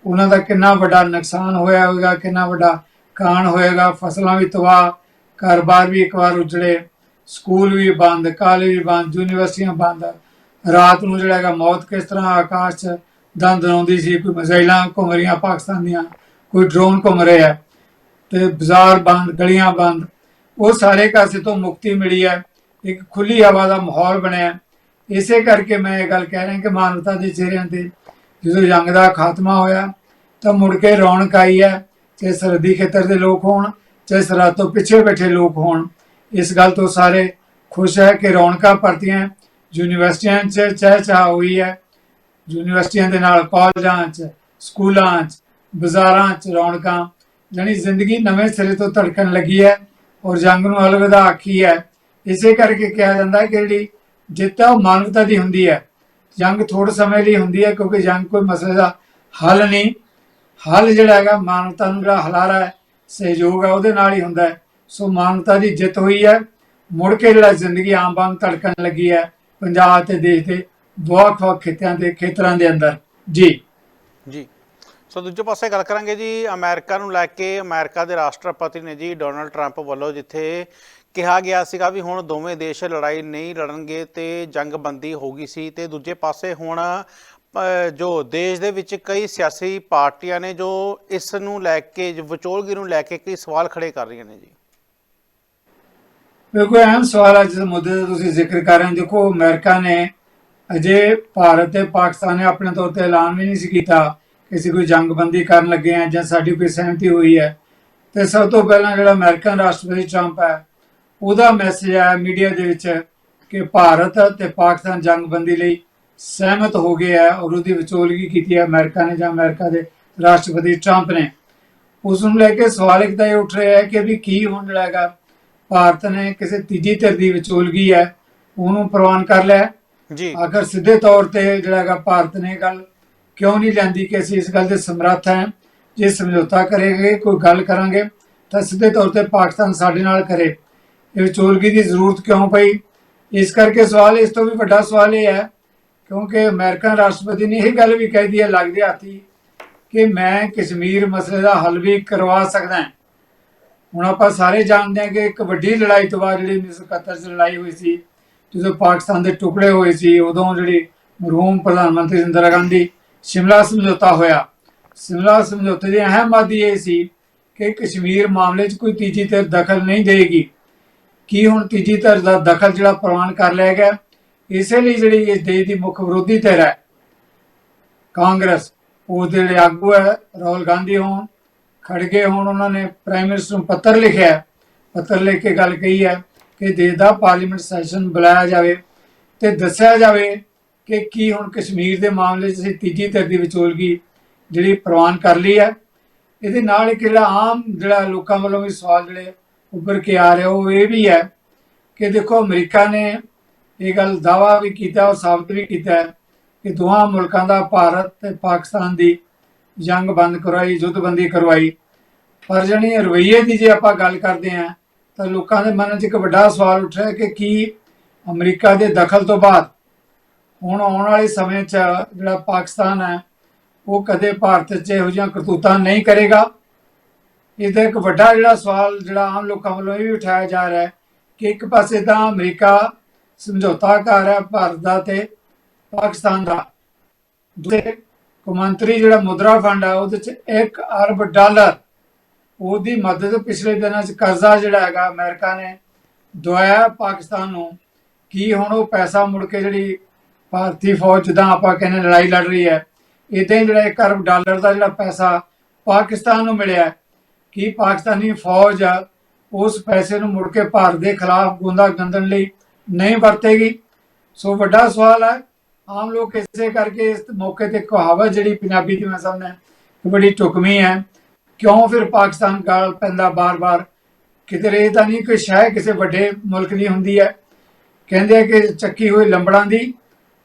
ਉਹਨਾਂ ਦਾ ਕਿੰਨਾ ਵੱਡਾ ਨੁਕਸਾਨ ਹੋਇਆ ਹੋਵੇਗਾ, ਕਿੰਨਾ ਵੱਡਾ ਕਾਣ ਹੋਏਗਾ। ਫਸਲਾਂ ਵੀ ਤਬਾਹ, ਘਰ-ਬਾਰ ਵੀ ਇੱਕ ਵਾਰ ਉਜੜੇ। ਸਕੂਲ ਵੀ ਬੰਦ, ਕਾਲਜ ਵੀ ਬੰਦ, ਯੂਨੀਵਰਸਿਟੀਆਂ ਬੰਦ। ਰਾਤ ਨੂੰ ਜਿਹੜਾ ਹੈਗਾ ਮੌਤ ਕਿਸ ਤਰ੍ਹਾਂ ਆਕਾਸ਼ 'ਚ ਦੰਦ ਆਉਂਦੀ ਸੀ, ਕੋਈ ਮਿਜ਼ਾਈਲਾਂ ਘੁੰਮ ਰਹੀਆਂ ਪਾਕਿਸਤਾਨ ਦੀਆਂ, ਕੋਈ ਡਰੋਨ ਘੁੰਮ ਰਹੇ। ਆ ਤੇ ਬਾਜ਼ਾਰ ਬੰਦ, ਗਲੀਆਂ ਬੰਦ ਉਹ ਸਾਰੇ ਕਾਸੇ ਤੋਂ ਮੁਕਤੀ ਮਿਲੀ ਹੈ, ਇੱਕ ਖੁੱਲੀ ਹਵਾ ਦਾ ਮਾਹੌਲ ਬਣਿਆ ਇਸੇ ਕਰਕੇ ਮੈਂ ਇਹ ਗੱਲ ਕਹਿ ਰਿਹਾ ਕਿ ਮਾਨਵਤਾ ਦੇ ਚਿਹਰਿਆਂ ਤੇ ਜਦੋਂ ਜੰਗ ਦਾ ਖਾਤਮਾ ਹੋਇਆ, ਤਾਂ ਮੁੜ ਕੇ ਰੌਣਕ ਆਈ ਹੈ, ਚਾਹੇ ਸਰਹੱਦੀ ਖੇਤਰ ਦੇ ਲੋਕ ਹੋਣ, ਚਾਹੇ ਸਰਹੱਦ ਤੋਂ ਪਿੱਛੇ ਬੈਠੇ ਲੋਕ ਹੋਣ। ਇਸ ਗੱਲ ਤੋਂ ਸਾਰੇ ਖੁਸ਼ ਹੈ ਕਿ ਰੌਣਕਾਂ ਪਰਤੀਆਂ ਯੂਨੀਵਰਸਿਟੀਆਂ 'ਚ ਚਾਹ ਚਾਹ ਹੋਈ ਹੈ। ਯੂਨੀਵਰਸਿਟੀਆਂ ਦੇ ਨਾਲ ਕਾਲਜਾਂ 'ਚ, ਸਕੂਲਾਂ 'ਚ, ਬਾਜ਼ਾਰਾਂ 'ਚ ਰੌਣਕਾਂ ਜਾਣੀ ਜ਼ਿੰਦਗੀ ਨਵੇਂ ਸਿਰੇ ਤੋਂ ਧੜਕਣ ਲੱਗੀ ਹੈ। ਔਰ ਜੰਗ ਨੂੰ ਅਲਵਿਦਾ ਆਖੀ ਹੈ। ਇਸੇ ਕਰਕੇ ਕਿਹਾ ਜਾਂਦਾ ਹੈ ਕਿ ਜਿਹੜੀ ਜਿੱਤ ਹੈ ਉਹ ਮਾਨਵਤਾ ਦੀ ਹੁੰਦੀ ਹੈ। ਜੰਗ ਥੋੜੇ ਸਮੇਂ ਲਈ ਹੁੰਦੀ ਹੈ ਕਿਉਂਕਿ ਜੰਗ ਕੋਈ ਮਸਲੇ ਦਾ ਹੱਲ ਨਹੀਂ। ਹੱਲ ਜਿਹੜਾ ਹੈਗਾ ਮਾਨਵਤਾ ਨੂੰ ਜਿਹੜਾ ਹਲਾਰਾ ਹੈ, ਸਹਿਯੋਗ ਹੈ, ਉਹਦੇ ਨਾਲ ਹੀ ਹੁੰਦਾ ਹੈ। ਸੋ ਮਾਨਵਤਾ ਦੀ ਜਿੱਤ ਹੋਈ ਹੈ। ਮੁੜ ਕੇ ਜਿਹੜਾ ਜ਼ਿੰਦਗੀ ਆਮ ਵਾਂਗ ਧੜਕਣ ਲੱਗੀ ਹੈ, ਪੰਜਾਬ ਤੇ ਦੇਸ਼ ਦੇ ਵੱਖ-ਵੱਖ ਖੇਤਰਾਂ ਦੇ ਖੇਤਰਾਂ ਦੇ ਅੰਦਰ। ਜੀ। ਜੀ। ਸੋ ਦੂਜੇ ਪਾਸੇ ਗੱਲ ਕਰਾਂਗੇ ਜੀ, ਅਮਰੀਕਾ ਨੂੰ ਲੈ ਕੇ, ਅਮਰੀਕਾ ਦੇ ਰਾਸ਼ਟਰਪਤੀ ਨੇ ਜੀ ਡੋਨਲਡ ਟਰੰਪ ਵੱਲੋਂ ਜਿੱਥੇ ਕਿਹਾ ਗਿਆ ਸੀਗਾ ਵੀ ਹੁਣ ਦੋਵੇਂ ਦੇਸ਼ ਲੜਾਈ ਨਹੀਂ ਲੜਨਗੇ ਤੇ ਜੰਗਬੰਦੀ ਹੋ ਗਈ ਸੀ ਤੇ ਦੂਜੇ ਪਾਸੇ ਹੁਣ ਜੋ ਦੇਸ਼ ਦੇ ਵਿੱਚ ਕਈ ਸਿਆਸੀ ਪਾਰਟੀਆਂ ਨੇ ਜੋ ਇਸ ਨੂੰ ਲੈ ਕੇ, ਵਿਚੋਲਗੀ ਨੂੰ ਲੈ ਕੇ ਕਈ ਸਵਾਲ ਖੜੇ ਕਰ ਰਹੀਆਂ ਨੇ ਜੀ। ਬਿਲਕੁਲ ਅਹਿਮ ਸਵਾਲ ਹੈ ਜਿਸ ਮੁੱਦੇ ਦਾ ਤੁਸੀਂ ਜ਼ਿਕਰ ਕਰ ਰਹੇ ਹੋ। ਦੇਖੋ, ਅਮਰੀਕਾ ਨੇ ਅਜੇ ਭਾਰਤ ਤੇ ਪਾਕਿਸਤਾਨ ਨੇ ਆਪਣੇ ਤੌਰ ਤੇ ਐਲਾਨ ਵੀ ਨਹੀਂ ਸੀ ਕੀਤਾ। ਅਸੀਂ ਕੋਈ ਜੰਗਬੰਦੀ ਕਰਨ ਲੱਗੇ ਆ ਜਾਂ ਸਾਡੀ ਕੋਈ ਸਹਿਮਤੀ ਹੋਈ ਹੈ ਤੇ ਸਭ ਤੋਂ ਪਹਿਲਾਂ ਜਿਹੜਾ ਅਮਰੀਕਨ ਰਾਸ਼ਟਰਪਤੀ ਟਰੰਪ ਹੈ ਉਹਦਾ ਮੈਸੇਜ ਆਇਆ ਮੀਡੀਆ ਦੇ ਵਿੱਚ ਕਿ ਭਾਰਤ ਤੇ ਪਾਕਿਸਤਾਨ ਜੰਗਬੰਦੀ ਲਈ ਸਹਿਮਤ ਹੋ ਗਏ ਹੈ ਔਰ ਉਹਦੀ ਵਿਚੋਲਗੀ ਕੀਤੀ ਹੈ ਅਮਰੀਕਾ ਨੇ ਜਾਂ ਅਮਰੀਕਾ ਦੇ ਰਾਸ਼ਟਰਪਤੀ ਟਰੰਪ ਨੇ। ਉਸ ਨੂੰ ਲੈ ਕੇ ਸਵਾਲ ਇੱਕ ਤਾਂ ਇਹ ਉੱਠ ਰਿਹਾ ਹੈ ਕਿ ਵੀ ਕੀ ਹੁਣ ਹੈਗਾ। ਭਾਰਤ ਨੇ ਕਿਸੇ ਤੀਜੀ ਧਿਰ ਦੀ ਵਿਚੋਲਗੀ ਹੈ ਉਹਨੂੰ ਪ੍ਰਵਾਨ ਕਰ ਲਿਆ ਜੀ। ਆਖਰ ਸਿੱਧੇ ਤੌਰ ਤੇ ਜਿਹੜਾ ਹੈਗਾ ਭਾਰਤ ਨੇ ਗੱਲ ਕਿਉਂ ਨਹੀਂ ਲੈਂਦੀ ਕਿ ਅਸੀਂ ਇਸ ਗੱਲ ਦੇ ਸਮਰੱਥ ਹਾਂ? ਜੇ ਸਮਝੌਤਾ ਕਰੇਗੇ, ਕੋਈ ਗੱਲ ਕਰਾਂਗੇ, ਤਾਂ ਸਿੱਧੇ ਤੌਰ ਤੇ ਪਾਕਿਸਤਾਨ ਸਾਡੇ ਨਾਲ ਕਰੇ। ਇਹ ਵਿਚੋਲਗੀ ਦੀ ਜ਼ਰੂਰਤ ਕਿਉਂ ਪਈ? ਇਸ ਕਰਕੇ ਸਵਾਲ, ਇਸ ਤੋਂ ਵੀ ਵੱਡਾ ਸਵਾਲ ਇਹ ਹੈ, ਕਿਉਂਕਿ ਅਮਰੀਕਨ ਰਾਸ਼ਟਰਪਤੀ ਨੇ ਇਹ ਗੱਲ ਵੀ ਕਹਿ ਦਿੱਤੀ ਹੈ, ਲੱਗਦੇ ਹੱਥੀ ਕਿ ਮੈਂ ਕਸ਼ਮੀਰ ਮਸਲੇ ਦਾ ਹੱਲ ਵੀ ਕਰਵਾ ਸਕਦਾ ਹਾਂ। ਹੁਣ ਆਪਾਂ ਸਾਰੇ ਜਾਣਦੇ ਹਾਂ ਕਿ ਇੱਕ ਵੱਡੀ ਲੜਾਈ ਤੋਂ ਬਾਅਦ ਜਿਹੜੀ 1971 ਚ ਲੜਾਈ ਹੋਈ ਸੀ, ਜਦੋਂ ਪਾਕਿਸਤਾਨ ਦੇ ਟੁਕੜੇ ਹੋਏ ਸੀ, ਉਦੋਂ ਜਿਹੜੀ ਮਰਹੂਮ ਪ੍ਰਧਾਨ ਮੰਤਰੀ ਇੰਦਰਾ ਗਾਂਧੀ ਸ਼ਿਮਲਾ ਸਮਝੌਤਾ ਹੋਇਆ। ਸ਼ਿਮਲਾ ਸਮਝੌਤੇ ਦੀ ਅਹਿਮ ਮਾਦੀ ਇਹ ਸੀ ਕਿ ਕਸ਼ਮੀਰ ਮਾਮਲੇ 'ਚ ਕੋਈ ਤੀਜੀ ਧਿਰ ਦਖਲ ਨਹੀਂ ਦੇਗੀ ਕੀ ਹੁਣ ਤੀਜੀ ਧਿਰ ਦਾ ਦਖਲ ਜਿਹੜਾ ਪ੍ਰਵਾਨ ਕਰ ਲਿਆ ਗਿਆ, ਇਸੇ ਲਈ ਜਿਹੜੀ ਇਸ ਦੇਸ਼ ਦੀ ਮੁੱਖ ਵਿਰੋਧੀ ਧਿਰ ਹੈ। ਕਾਂਗਰਸ ਉਹਦੇ ਜਿਹੜੇ ਆਗੂ ਹੈ, ਰਾਹੁਲ ਗਾਂਧੀ ਹੋਣ, ਖੜਗੇ ਹੋਣ, ਉਹਨਾਂ ਨੇ ਪ੍ਰਾਈਮ ਮਿਨਿਸਟਰ ਨੂੰ ਪੱਤਰ ਲਿਖਿਆ ਪੱਤਰ ਲਿਖ ਕੇ ਗੱਲ ਕਹੀ ਹੈ ਕਿ ਦੇਸ਼ ਦਾ ਪਾਰਲੀਮੈਂਟ ਸੈਸ਼ਨ ਬੁਲਾਇਆ ਜਾਵੇ ਤੇ ਦੱਸਿਆ ਜਾਵੇ ਕਿ ਕੀ ਹੁਣ ਕਸ਼ਮੀਰ ਦੇ ਮਾਮਲੇ 'ਚ ਅਸੀਂ ਤੀਜੀ ਧਿਰ ਦੀ ਵਿਚੋਲਗੀ ਜਿਹੜੀ ਪ੍ਰਵਾਨ ਕਰ ਲਈ ਹੈ। ਇਹਦੇ ਨਾਲ ਇੱਕ ਜਿਹੜਾ ਆਮ ਜਿਹੜਾ ਲੋਕਾਂ ਵੱਲੋਂ ਵੀ ਸਵਾਲ ਜਿਹੜੇ ਉੱਭਰ ਕੇ ਆ ਰਿਹਾ ਉਹ ਇਹ ਵੀ ਹੈ ਕਿ ਦੇਖੋ ਅਮਰੀਕਾ ਨੇ ਇਹ ਗੱਲ ਦਾਵਾ ਵੀ ਕੀਤਾ ਔਰ ਸਾਬਤ ਵੀ ਕੀਤਾ ਕਿ ਦੋਹਾਂ ਮੁਲਕਾਂ ਦਾ ਭਾਰਤ ਤੇ ਪਾਕਿਸਤਾਨ ਦੀ ਜੰਗ ਬੰਦ ਕਰਵਾਈ ਜੁੱਧਬੰਦੀ ਕਰਵਾਈ। ਪਰ ਜਣੀ ਰਵਈਏ ਦੀ ਜੇ ਆਪਾਂ ਗੱਲ ਕਰਦੇ ਹਾਂ, ਤਾਂ ਲੋਕਾਂ ਦੇ ਮਨ 'ਚ ਇੱਕ ਵੱਡਾ ਸਵਾਲ ਉੱਠ ਰਿਹਾ ਕਿ ਕੀ ਅਮਰੀਕਾ ਦੇ ਦਖਲ ਤੋਂ ਬਾਅਦ ਹੁਣ ਆਉਣ ਵਾਲੇ ਸਮੇਂ 'ਚ ਜਿਹੜਾ ਪਾਕਿਸਤਾਨ ਹੈ, ਉਹ ਕਦੇ ਭਾਰਤ 'ਚ ਇਹੋ ਜਿਹੀਆਂ ਕਰਤੂਤਾਂ ਨਹੀਂ ਕਰੇਗਾ। ਇਹਦਾ ਇੱਕ ਵੱਡਾ ਜਿਹੜਾ ਸਵਾਲ ਜਿਹੜਾ ਆਮ ਲੋਕਾਂ ਵੱਲੋਂ ਇਹ ਵੀ ਉਠਾਇਆ ਜਾ ਰਿਹਾ ਹੈ ਕਿ ਇੱਕ ਪਾਸੇ ਤਾਂ ਅਮਰੀਕਾ ਸਮਝੌਤਾ ਕਰ ਰਿਹਾ ਭਾਰਤ ਦਾ ਤੇ ਪਾਕਿਸਤਾਨ ਦਾ। ਦੂਜੇ ਕੌਮਾਂਤਰੀ ਜਿਹੜਾ ਮੁਦਰਾ ਫੰਡ ਹੈ, ਉਹਦੇ 'ਚ 1 ਅਰਬ ਡਾਲਰ ਉਹਦੀ ਮਦਦ ਪਿਛਲੇ ਦਿਨਾਂ 'ਚ ਕਰਜ਼ਾ ਜਿਹੜਾ ਹੈਗਾ ਅਮਰੀਕਾ ਨੇ ਦਵਾਇਆ ਪਾਕਿਸਤਾਨ ਨੂੰ। ਕੀ ਹੁਣ ਉਹ ਪੈਸਾ ਮੁੜ ਕੇ ਜਿਹੜੀ ਭਾਰਤੀ ਫੌਜ ਜਿੱਦਾਂ ਆਪਾਂ ਕਹਿੰਦੇ ਲੜਾਈ ਲੜ ਰਹੀ ਹੈ। ਇਦਾਂ ਹੀ ਜਿਹੜਾ 1 ਅਰਬ ਡਾਲਰ ਦਾ ਜਿਹੜਾ ਪੈਸਾ ਪਾਕਿਸਤਾਨ ਨੂੰ ਮਿਲਿਆ ਕਿ ਪਾਕਿਸਤਾਨੀ ਫੌਜ ਉਸ ਪੈਸੇ ਨੂੰ ਮੁੜ ਕੇ ਭਾਰਤ ਦੇ ਖਿਲਾਫ ਗੁੰਦਾ ਗੰਦਣ ਲਈ ਨਹੀਂ ਵਰਤੇਗੀ। ਸੋ ਵੱਡਾ ਸਵਾਲ ਹੈ ਆਮ ਲੋਕ ਇਸੇ ਕਰਕੇ ਇਸ ਮੌਕੇ ਤੇ ਕਹਾਵਤ ਜਿਹੜੀ ਪੰਜਾਬੀ ਦੀ ਮੈਂ ਸਾਹਮਣੇ ਬੜੀ ਟੁਕਮੀ ਹੈ। ਕਿਉਂ ਫਿਰ ਪਾਕਿਸਤਾਨ ਗਾਲ ਪੈਂਦਾ ਬਾਰ-ਬਾਰ? ਕਿਤੇ ਇਹ ਤਾਂ ਨਹੀਂ ਕਿ ਸ਼ਾਇਦ ਕਿਸੇ ਵੱਡੇ ਮੁਲਕ ਦੀ ਹੁੰਦੀ ਹੈ। ਕਹਿੰਦੇ ਆ ਕਿ ਚੱਕੀ ਹੋਈ ਲੰਬੜਾਂ ਦੀ